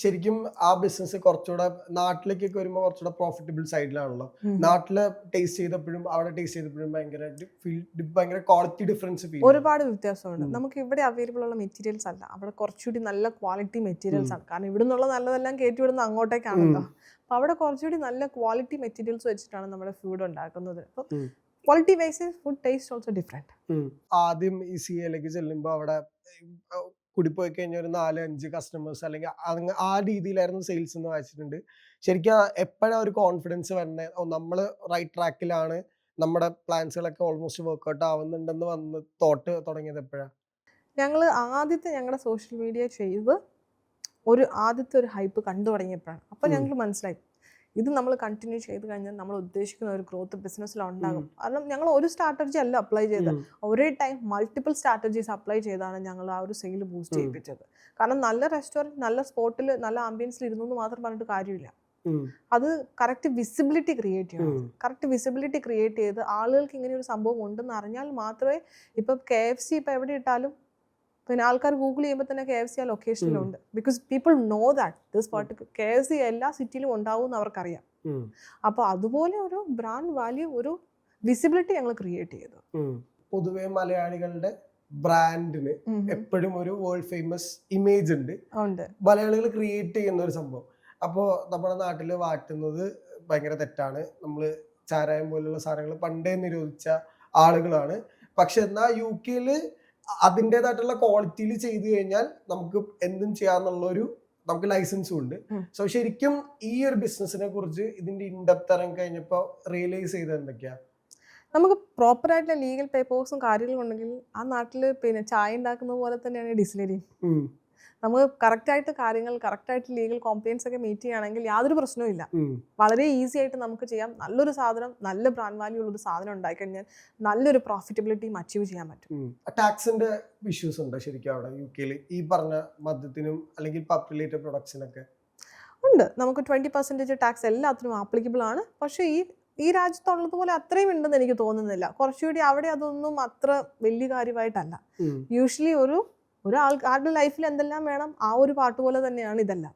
ശരിക്കും ആ ബിസിനസ് കുറച്ചുകൂടെ നാട്ടിലേക്കൊക്കെ വരുമ്പോൾ കുറച്ചുകൂടെ പ്രോഫിറ്റബിൾ സൈഡിലാണല്ലോ നാട്ടിൽ ടേസ്റ്റ് ചെയ്തപ്പോഴും അവിടെ ടേസ്റ്റ് ചെയ്തപ്പോഴും ഭയങ്കരമായിട്ട് ഫീൽ ഭയങ്കര ക്വാളിറ്റി ഡിഫറൻസ് ഫീൽ ഒരുപാട് വ്യത്യാസമുണ്ട്. നമുക്ക് ഇവിടെ അവൈലബിൾ ഉള്ള മെറ്റീരിയൽസ് അല്ല. അവിടെ കുറച്ചുകൂടി നല്ല ക്വാളിറ്റി മെറ്റീരിയൽസ് ആണ്. കാരണം ഇവിടെ നിന്നുള്ള നല്ലതെല്ലാം കയറ്റി വിടുന്ന അങ്ങോട്ടേക്കാണല്ലോ അപ്പൊ അവിടെ കുറച്ചുകൂടി നല്ല ക്വാളിറ്റി മെറ്റീരിയൽസ് വെച്ചിട്ടാണ് നമ്മുടെ ഫുഡ് ഉണ്ടാക്കുന്നത്. അപ്പോൾ quality wise food taste also different ആദ്യം ഈ സി എയിലേക്ക് ചെല്ലുമ്പോൾ അവിടെ ഏഹ് കൂടി കഴിഞ്ഞാൽ ഒരു നാല് അഞ്ച് കസ്റ്റമേഴ്സ് അല്ലെങ്കിൽ അങ്ങ് ആ രീതിയിലായിരുന്നു സെയിൽസ് എന്ന് വായിച്ചിട്ടുണ്ട്. ശരിക്കും എപ്പോഴാണ് ഒരു കോൺഫിഡൻസ് വരുന്നത് നമ്മൾ റൈറ്റ് ട്രാക്കിലാണ് നമ്മുടെ പ്ലാൻസുകളൊക്കെ ഓൾമോസ്റ്റ് വർക്ക്ഔട്ട് ആവുന്നുണ്ടെന്ന് വന്ന് തോട്ട് തുടങ്ങിയത് എപ്പോഴാണ് ഞങ്ങൾ ആദ്യത്തെ ഞങ്ങളുടെ സോഷ്യൽ മീഡിയ ചെയ്ത് ഒരു ആദ്യത്തെ ഒരു ഹൈപ്പ് കണ്ടു തുടങ്ങിയപ്പോഴാണ്. അപ്പോൾ ഞങ്ങൾ മനസ്സിലായി. ഇത് നമ്മൾ കണ്ടിന്യൂ ചെയ്ത് കഴിഞ്ഞാൽ നമ്മൾ ഉദ്ദേശിക്കുന്ന ഒരു ഗ്രോത്ത് ബിസിനസ്സിൽ ഉണ്ടാകും. കാരണം ഞങ്ങൾ ഒരു സ്ട്രാറ്റജി അല്ല അപ്ലൈ ചെയ്തത്. ഒരേ ടൈം മൾട്ടിപ്പിൾ സ്ട്രാറ്റജീസ് അപ്ലൈ ചെയ്താണ് ഞങ്ങൾ ആ ഒരു സെയിൽ ബൂസ്റ്റ്. ചെയ്യിപ്പിച്ചത്. കാരണം നല്ല റെസ്റ്റോറന്റ് നല്ല സ്പോട്ടിൽ നല്ല ആംബിയൻസിൽ ഇരുന്നു എന്ന് മാത്രം പറഞ്ഞിട്ട് കാര്യമില്ല. അത് കറക്റ്റ് വിസിബിലിറ്റി ക്രിയേറ്റ് ചെയ്യണം. കറക്റ്റ് വിസിബിലിറ്റി ക്രിയേറ്റ് ചെയ്ത് ആളുകൾക്ക് ഇങ്ങനെ ഒരു സംഭവം ഉണ്ടെന്ന് അറിഞ്ഞാൽ മാത്രമേ ഇപ്പം കെ എഫ് സി ഇപ്പം എവിടെ ഇട്ടാലും പിന്നെ ആൾക്കാർ ഗൂഗിൾ ചെയ്യുമ്പോൾ തന്നെ കെ എഫ് സി ആ ലൊക്കേഷനിലുണ്ട് because people know that this particular K F C എല്ലാ സിറ്റിയിലും ഉണ്ടാവും എന്ന് അവർക്കറിയാം അപ്പോൾ അതുപോലെ ഒരു ബ്രാൻഡ് വാല്യൂ ഒരു വിസിബിലിറ്റി ഞങ്ങൾ ക്രിയേറ്റ് ചെയ്തു. പൊതുവെ മലയാളികളുടെ ബ്രാൻഡിന് എപ്പോഴും ഒരു വേൾഡ് ഫേമസ് ഇമേജ് ഉണ്ട്. ഉണ്ട്. മലയാളികൾ ക്രിയേറ്റ് ചെയ്യുന്ന ഒരു സംഭവം. അപ്പോൾ നമ്മുടെ നാട്ടിൽ വാറ്റുന്നത് ഭയങ്കര തെറ്റാണ്. നമ്മൾ ചാരായം പോലുള്ള സാധനങ്ങൾ പണ്ടേ നിരോധിച്ച ആളുകളാണ്. പക്ഷെ എന്നാൽ യു കെയിൽ അതിന്റെതായിട്ടുള്ള ക്വാളിറ്റിയിൽ ചെയ്തു കഴിഞ്ഞാൽ നമുക്ക് എന്തും ചെയ്യാന്നുള്ള ഒരു നമുക്ക് ലൈസൻസും ഉണ്ട്. സോ ശരിക്കും ഈ ഒരു ബിസിനസിനെ കുറിച്ച് ഇതിന്റെ ഇൻഡെപ്ത് ഇറങ്ങി കഴിഞ്ഞപ്പോൾ റിയലൈസ് ചെയ്തത് എന്തൊക്കെയാ? നമുക്ക് പ്രോപ്പറായിട്ടുള്ള ലീഗൽ പേപ്പേഴ്സും കാര്യങ്ങളും ഉണ്ടെങ്കിൽ ആ നാട്ടിൽ പിന്നെ ചായ ഉണ്ടാക്കുന്ന പോലെ തന്നെയാണ് ഡിസ്ലറി ഉം, നമുക്ക് കറക്റ്റായിട്ട് കാര്യങ്ങൾ കറക്റ്റായിട്ട് ലീഗൽ കോംപ്ലൈൻസ് ഒക്കെ മീറ്റ് ചെയ്യുകയാണെങ്കിൽ യാതൊരു പ്രശ്നവും ഇല്ല. വളരെ ഈസി ആയിട്ട് നമുക്ക് ചെയ്യാം. നല്ലൊരു സാധനം നല്ല ബ്രാൻഡ് വാല്യൂ ഉള്ള ഒരു സാധനം ഉണ്ടായിക്കഴിഞ്ഞാൽ നല്ലൊരു പ്രോഫിറ്റബിലിറ്റിയും അച്ചീവ് ചെയ്യാൻ പറ്റും. ടാക്സിന്റെ ഇഷ്യൂസ് ഉണ്ട് ശരിക്കും അവിടെ യു കെയിൽ ഈ പറഞ്ഞ മദ്യത്തിനും അല്ലെങ്കിൽ പബ് റിലേറ്റഡ് പ്രൊഡക്ട്സിനൊക്കെ ഉണ്ട്. നമുക്ക് ട്വന്റി പെർസെന്റേജ് ടാക്സ് എല്ലാത്തിനും ആപ്ലിക്കബിൾ ആണ്. പക്ഷേ ഈ ഈ രാജ്യത്തുള്ളതുപോലെ അത്രയും ഉണ്ടെന്ന് എനിക്ക് തോന്നുന്നില്ല. കുറച്ചുകൂടി അവിടെ അതൊന്നും അത്ര വലിയ കാര്യമായിട്ടല്ല. യൂഷ്വലി ഒരു ഒരു ആരുടെ ലൈഫിൽ എന്തെല്ലാം വേണം ആ ഒരു പാട്ട് പോലെ തന്നെയാണ് ഇതെല്ലാം.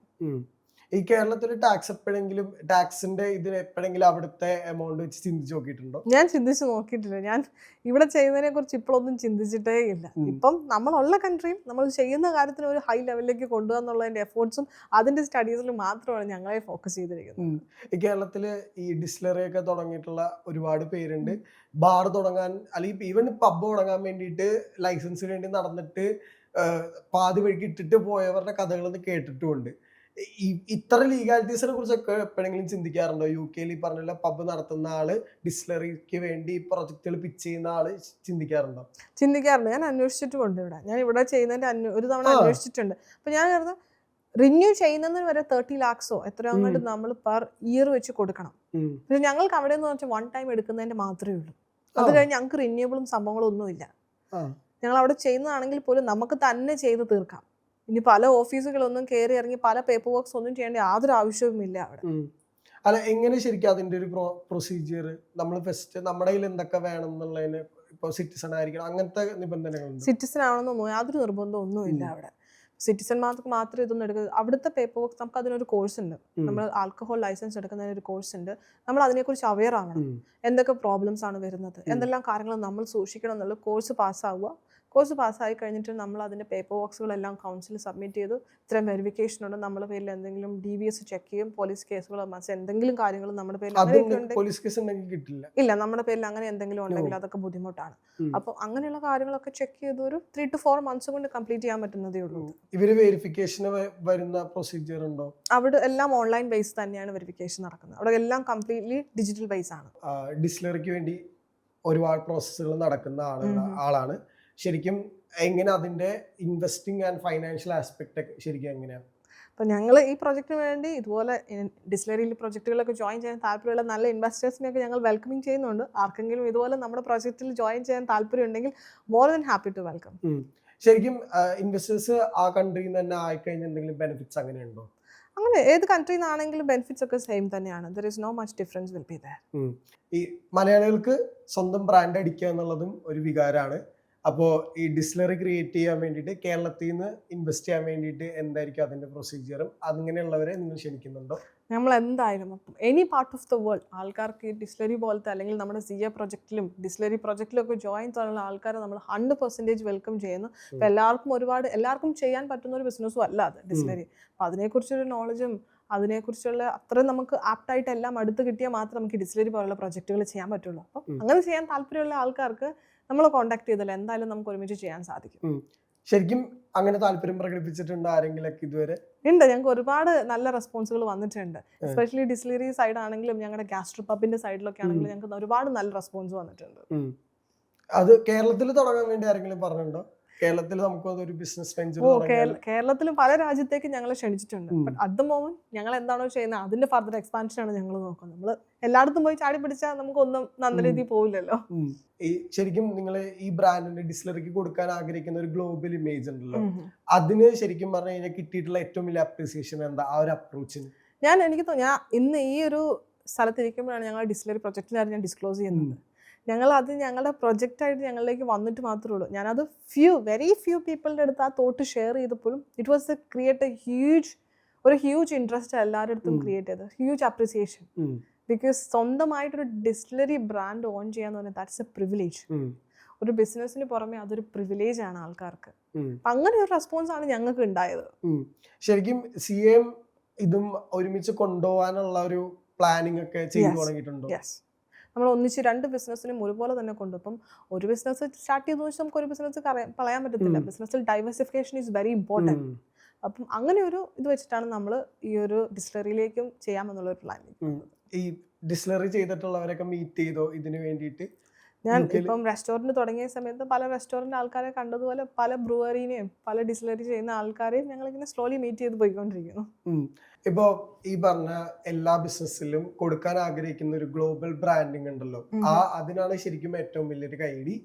ഈ കേരളത്തിൽ ടാക്സ് എപ്പോഴെങ്കിലും ടാക്സിന്റെ ഇതിന് എപ്പോഴെങ്കിലും അവിടുത്തെ എമൗണ്ട് വെച്ച് ചിന്തിച്ച് നോക്കിയിട്ടുണ്ടോ? ഞാൻ ചിന്തിച്ച് നോക്കിയിട്ടില്ല. ഞാൻ ഇവിടെ ചെയ്യുന്നതിനെ കുറിച്ച് ഇപ്പോഴൊന്നും ചിന്തിച്ചിട്ടേ ഇല്ല. ഇപ്പം നമ്മളുള്ള കൺട്രിയും നമ്മൾ ചെയ്യുന്ന കാര്യത്തിന് ഒരു ഹൈ ലെവലിലേക്ക് കൊണ്ടുപോകാന്നുള്ളതിന്റെ എഫേർട്സും അതിന്റെ സ്റ്റഡീസിൽ മാത്രമാണ് ഞങ്ങളെ ഫോക്കസ് ചെയ്തിരിക്കുന്നത്. കേരളത്തിൽ ഈ ഡിസ്ലറി ഒക്കെ തുടങ്ങിയിട്ടുള്ള ഒരുപാട് പേരുണ്ട്. ബാർ തുടങ്ങാൻ അല്ലെങ്കിൽ ഈവൻ പബ് തുടങ്ങാൻ വേണ്ടിയിട്ട് ലൈസൻസിന് വേണ്ടി നടന്നിട്ട് പാതി വഴിക്ക് ഇട്ടിട്ട് പോയവരുടെ കഥകളൊന്നും കേട്ടിട്ടുമുണ്ട്. ഇത്ര ലീഗാലിറ്റീസിനെ കുറിച്ചൊക്കെ എപ്പോഴെങ്കിലും ചിന്തിക്കാറുണ്ടോ? യു കെയിൽ ഈ പറഞ്ഞ പബ് നടത്തുന്ന ആൾ ഡിസ്ലറിക്ക് വേണ്ടി പ്രൊജക്റ്റുകൾ പിച്ച് ചെയ്യുന്ന ആൾ ചിന്തിക്കാറുണ്ടോ? ചിന്തിക്കാറുണ്ട്. ഞാൻ അന്വേഷിച്ചിട്ടുമുണ്ട് ഇവിടെ. ഞാൻ ഇവിടെ ചെയ്യുന്നതിന്റെ ഒരു തവണ അന്വേഷിച്ചിട്ടുണ്ട്. അപ്പൊ ഞാൻ കരുതുന്നത് റിന്യൂ ചെയ്യുന്നതിന് വരെ തേർട്ടി ലാക്സോ എത്ര അങ്ങോട്ട് നമ്മൾ പെർ ഇയർ വെച്ച് കൊടുക്കണം. പക്ഷെ ഞങ്ങൾക്ക് അവിടെ എന്ന് വെച്ചാൽ വൺ ടൈം എടുക്കുന്നതിന്റെ മാത്രമേ ഉള്ളൂ. അത് കഴിഞ്ഞ് ഞങ്ങൾക്ക് റിന്യൂവബിളും സംഭവങ്ങളും ഒന്നുമില്ല. ഞങ്ങൾ അവിടെ ചെയ്യുന്നതാണെങ്കിൽ പോലും നമുക്ക് തന്നെ ചെയ്ത് തീർക്കാം. ഇനി പല ഓഫീസുകളൊന്നും കയറി ഇറങ്ങി പല പേപ്പർ വർക്ക്സ് ഒന്നും ചെയ്യേണ്ട യാതൊരു ആവശ്യവുമില്ല അവിടെ. അല്ല എങ്ങനെ ശരിക്കും അതിന്റെ ഒരു പ്രൊസീജിയർ നമ്മൾ ഫസ്റ്റ് നമ്മുടെ കയ്യിൽ എന്തൊക്കെ വേണം എന്നുള്ളതിന് ഇപ്പൊ സിറ്റിസൺ ആയിരിക്കണം അങ്ങനത്തെ നിബന്ധനകൾ സിറ്റിസൺ ആണെന്നോ യാതൊരു നിർബന്ധം ഒന്നുമില്ല ഇല്ല. അവിടെ. സിറ്റിസൺമാർക്ക് മാത്രം ഇതൊന്നും എടുക്കുക അവിടുത്തെ പേപ്പർ വർക്ക് നമുക്ക് അതിനൊരു കോഴ്സ് ഉണ്ട്. നമ്മൾ ആൽക്കഹോൾ ലൈസൻസ് എടുക്കുന്നതിന് ഒരു കോഴ്സ് ഉണ്ട്. നമ്മൾ അതിനെക്കുറിച്ച് അവെയർ ആവണം. എന്തൊക്കെ പ്രോബ്ലംസ് ആണ് വരുന്നത്? എന്തെല്ലാം കാര്യങ്ങൾ നമ്മൾ സൂക്ഷിക്കണം എന്നുള്ള കോഴ്സ് പാസ്സാവുക കോഴ്സ് പാസ്സായി കഴിഞ്ഞിട്ട് നമ്മൾ അതിന്റെ പേപ്പർ വർക്ക്സുകളെല്ലാം കൗൺസിൽ സബ്മിറ്റ് ചെയ്തു. ഇത്രയും വെരിഫിക്കേഷൻ ഉണ്ട്. നമ്മുടെ പേരിൽ എന്തെങ്കിലും ഡി വി എസ് ചെക്ക് ചെയ്യും. പോലീസ് കേസുകളോ മറ്റ് എന്തെങ്കിലും കാര്യങ്ങൾ നമ്മുടെ പേരിൽ പോലീസ് കേസ് ഉണ്ടെങ്കിൽ കിട്ടില്ല. ഇല്ല നമ്മുടെ പേരിൽ അങ്ങനെ എന്തെങ്കിലും ഉണ്ടെങ്കിൽ അതൊക്കെ ബുദ്ധിമുട്ടാണ്. അപ്പോൾ അങ്ങനെയുള്ള കാര്യങ്ങളൊക്കെ ചെക്ക് ചെയ്ത് ഒരു ത്രീ ടു ഫോർ മന്ത്സ് കൊണ്ട് കംപ്ലീറ്റ് ചെയ്യാൻ പറ്റുന്നതേ ഉള്ളൂ. ഇവർ വെരിഫിക്കേഷന് വരുന്ന പ്രൊസീജിയർ ഉണ്ടോ? അവിടെ എല്ലാം ഓൺലൈൻ ബേസ് തന്നെയാണ് വെരിഫിക്കേഷൻ നടക്കുന്നത്. അവിടെ എല്ലാം കംപ്ലീറ്റ്ലി ഡിജിറ്റൽ ബേസ് ആണ്. ഡിസ്ലറിക്ക് വേണ്ടി ഒരുപാട് പ്രോസസ്സുകൾ നടക്കുന്ന ആളുകൾ. ആളാണ്. ശരിക്കും എങ്ങനെ അതിന്റെ ഇൻവെസ്റ്റിംഗ് ആൻഡ് ഫൈനാൻഷ്യൽ ആസ്പെക്ട് ഒക്കെ ശരിക്കും എങ്ങനെയാണ് അപ്പോൾ ഞങ്ങൾ ഈ പ്രൊജക്റ്റിന് വേണ്ടി ഇതുപോലെ ഡിസ്ലറിയിൽ പ്രൊജക്റ്റുകളൊക്കെ ജോയിൻ ചെയ്യാൻ താല്പര്യമുള്ള നല്ല ഇൻവെസ്റ്റേഴ്സിനെയൊക്കെ ഞങ്ങൾ വെൽക്കമിങ് ചെയ്യുന്നുണ്ട്. ആർക്കെങ്കിലും ഇതുപോലെ നമ്മുടെ പ്രൊജക്റ്റിൽ ജോയിൻ ചെയ്യാൻ താല്പര്യമുണ്ടെങ്കിൽ more than happy to welcome ശരിക്കും ഇൻവെസ്റ്റേഴ്സ് ആ കൺട്രിയിൽ നിന്ന് തന്നെ ആയിക്കഴിഞ്ഞാൽ എന്തെങ്കിലും ബെനിഫിറ്റ്സ് അങ്ങനെയുണ്ടോ അങ്ങനെ ഏത് കൺട്രിയിൽ നിന്നാണെങ്കിലും ബെനിഫിറ്റ്സ് ഒക്കെ സെയിം തന്നെയാണ്. There is no much difference will be there ഈ മലയാളികൾക്ക് സ്വന്തം ബ്രാൻഡ് അടിക്കുക എന്നുള്ളതും ഒരു വികാരമാണ് അപ്പോൾ ഈ ഡിസ്ലറി ക്രിയേറ്റ് ചെയ്യാൻ വേണ്ടിയിട്ട് കേരളത്തിൽ നിന്ന് ഇൻവെസ്റ്റ് ചെയ്യാൻ വേണ്ടിയിട്ട് എന്തായിരിക്കും അതിന്റെ പ്രൊസീജിയറും അങ്ങനെയുള്ളവരെ നിങ്ങൾ ക്ഷണിക്കുന്നുണ്ടോ? നമ്മൾ എന്തായാലും അപ്പം any part of the world ആൾക്കാർക്ക് ഡിസ്ലറി പോലത്തെ അല്ലെങ്കിൽ നമ്മുടെ സി എ പ്രൊജക്റ്റിലും ഡിസ്ലറി പ്രൊജക്റ്റിലും ഒക്കെ ജോയിൻ ചെയ്യാനുള്ള ആൾക്കാരെ നമ്മൾ ഹൺഡ്രഡ് പെർസെന്റേജ് വെൽക്കം ചെയ്യുന്നു. അപ്പോൾ എല്ലാവർക്കും ഒരുപാട് എല്ലാവർക്കും ചെയ്യാൻ പറ്റുന്ന ഒരു ബിസിനസ്സും അല്ല അത് ഡിസ്ലറി. അപ്പോൾ അതിനെക്കുറിച്ചൊരു നോളജും അതിനെക്കുറിച്ചുള്ള അത്രയും നമുക്ക് ആപ്റ്റായിട്ട് എല്ലാം അടുത്ത് കിട്ടിയാൽ മാത്രമേ നമുക്ക് ഡിസ്ലറി പോലുള്ള പ്രൊജക്റ്റുകൾ ചെയ്യാൻ പറ്റുള്ളൂ. അപ്പം അങ്ങനെ ചെയ്യാൻ താല്പര്യമുള്ള ആൾക്കാർക്ക് നമ്മൾ കോൺടാക്ട് ചെയ്താൽ എന്തായാലും നമുക്ക് ഒരുമിച്ച് ചെയ്യാൻ സാധിക്കും. ശരിക്കും അങ്ങനെ താല്പര്യം പ്രകടിപ്പിച്ചിട്ടുണ്ട് ആരെങ്കിലൊക്കെ ഇതുവരെ? ഉണ്ട്. ഞങ്ങൾക്ക് ഒരുപാട് നല്ല റെസ്പോൺസുകൾ വന്നിട്ടുണ്ട്. എസ്പെഷ്യലി ഡിസ്ലറി സൈഡ് ആണെങ്കിലും ഞങ്ങളുടെ ഗ്യാസ്ട്രോ പബിന്റെ സൈഡിലൊക്കെ ആണെങ്കിലും ഞങ്ങൾക്ക് ഒരുപാട് നല്ല റെസ്പോൺസ് വന്നിട്ടുണ്ട്. അത് കേരളത്തിൽ തുടങ്ങാൻ വേണ്ടി ആരെങ്കിലും പറഞ്ഞിട്ടുണ്ടോ? കേരളത്തിൽ നമുക്ക് അതൊരു ബിസിനസ് വെഞ്ചർ കേരളത്തിൽ പല രാജ്യത്തേക്ക് ഞങ്ങൾ ക്ഷണിച്ചിട്ടുണ്ട്. ബട്ട് അറ്റ് മോമെന്റ് ഞങ്ങൾ എന്താണോ ചെയ്യുന്നത് അതിന്റെ ഫർദർ എക്സ്പാൻഷൻ ആണ് ഞങ്ങൾ നോക്കുന്നത്. നമ്മൾ എല്ലായിടത്തും പോയി ചാടി പിടിച്ചാൽ നമുക്കൊന്നും നല്ല. രീതിയിൽ പോവില്ലല്ലോ. ഈ ശരിക്കും നിങ്ങൾ ഈ ബ്രാൻഡിന്റെ ഡിസ്ലറിക്ക് കൊടുക്കാൻ ആഗ്രഹിക്കുന്ന ഒരു ഗ്ലോബൽ ഇമേജ് ഉണ്ടല്ലോ. അതിന് ശരിക്കും പറഞ്ഞു കഴിഞ്ഞാൽ കിട്ടിയിട്ടുള്ള ഏറ്റവും വലിയ അപ്രീസിയേഷൻ എന്താ? ആ ഒരു അപ്രോച്ചിന് ഞാൻ എനിക്ക് തോന്നുന്നു ഞാൻ ഇന്ന് ഈ ഒരു സ്ഥലത്തിരിക്കുമ്പോഴാണ് ഞങ്ങൾ ഡിസ്ലറി പ്രൊജക്റ്റിനായിരുന്നു ഞാൻ ഡിസ്ക്ലോസ് ചെയ്യുന്നത്. ഞങ്ങൾ അത് ഞങ്ങളുടെ പ്രൊജക്റ്റായിട്ട് ഞങ്ങളിലേക്ക് വന്നിട്ട് മാത്രമേ ഉള്ളൂ. ഞാനത് ഫ്യൂ വെരി ഫ്യൂ പീപ്പിളിന്റെ അടുത്ത് ആ തോട്ട് ഷെയർ ചെയ്തപ്പോഴും it was create a huge ഒരു ഹ്യൂജ് ഇൻട്രസ്റ്റ് എല്ലാവരുടെ അടുത്തും. ക്രിയേറ്റ് ചെയ്തത്. ഹ്യൂജ് അപ്രിസിയേഷൻ ബിക്കോസ് സ്വന്തമായിട്ടൊരു ഡിസ്റ്റിലറി ബ്രാൻഡ് ഓൺ ചെയ്യാന്ന് പറഞ്ഞാൽ ദാറ്റ്സ് എ പ്രിവിലേജ് ഒരു ബിസിനസ്സിന് പുറമെ അതൊരു പ്രിവിലേജ് ആണ് ആൾക്കാർക്ക്. അങ്ങനെ ഒരു റെസ്പോൺസ് ആണ് ഞങ്ങൾക്ക് ഉണ്ടായത്. ശരിക്കും സി എം ഇതും ഒരുമിച്ച് കൊണ്ടുപോകാനുള്ള ഒരു പ്ലാനിങ് ഒക്കെ ചെയ്തു തുടങ്ങിയിട്ടുണ്ടോ? നമ്മൾ ഒന്നിച്ച് രണ്ട് ബിസിനസ്സിനും ഒരുപോലെ തന്നെ കൊണ്ടു ഇപ്പം ഒരു ബിസിനസ് സ്റ്റാർട്ട് ചെയ്തു വെച്ചാൽ നമുക്ക് ഒരു ബിസിനസ് പറയാൻ പറ്റത്തില്ല. ബിസിനസ്സിൽ ഡൈവേഴ്സിഫിക്കേഷൻ ഈസ് വെരി ഇമ്പോർട്ടന്റ് അപ്പം അങ്ങനെ ഒരു ഇത് വെച്ചിട്ടാണ് നമ്മൾ ഈ ഒരു ഡിസ്റ്റിലറിയിലേക്കും ചെയ്യാമെന്നുള്ള ഒരു പ്ലാൻ. ഈ ഡിസ്ലറി ചെയ്തിട്ടുള്ളവരൊക്കെ മീറ്റ് ചെയ്തോ ഇതിന് വേണ്ടിയിട്ട്? ഞാൻ ഇപ്പം റെസ്റ്റോറന്റ് തുടങ്ങിയ സമയത്ത് പല റെസ്റ്റോറന്റ് ആൾക്കാരെ കണ്ടതുപോലെ പല ബ്രൂവറിനെയും പല ഡിസ്ലറി ചെയ്യുന്ന ആൾക്കാരെയും ഞങ്ങൾ ഇങ്ങനെ സ്ലോലി മീറ്റ് ചെയ്ത് പോയിക്കൊണ്ടിരിക്കുന്നു. ഇപ്പോ ഈ പറഞ്ഞ എല്ലാ ബിസിനസ്സിലും കൊടുക്കാൻ ആഗ്രഹിക്കുന്ന ഒരു ഗ്ലോബൽ ബ്രാൻഡിങ് ഉണ്ടല്ലോ. ആ അതിനാണ് ശരിക്കും ഏറ്റവും വലിയൊരു കൈഡി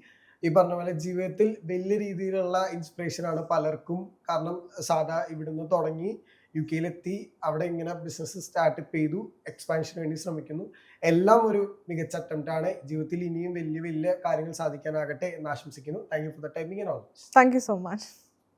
ഈ പറഞ്ഞ പോലെ ജീവിതത്തിൽ വലിയ രീതിയിലുള്ള ഇൻസ്പിറേഷൻ ആണ് പലർക്കും. കാരണം സാധാ ഇവിടുന്ന് തുടങ്ങി യു കെയിലെത്തി അവിടെ ഇങ്ങനെ ബിസിനസ് സ്റ്റാർട്ടപ്പ് ചെയ്തു എക്സ്പാൻഷന് വേണ്ടി ശ്രമിക്കുന്നു. എല്ലാം ഒരു മികച്ച അറ്റംപ്റ്റ് ആണ്. ജീവിതത്തിൽ ഇനിയും വലിയ വലിയ കാര്യങ്ങൾ സാധിക്കാനാകട്ടെ എന്ന് ആശംസിക്കുന്നു. Thank you for the timing and all thank you so much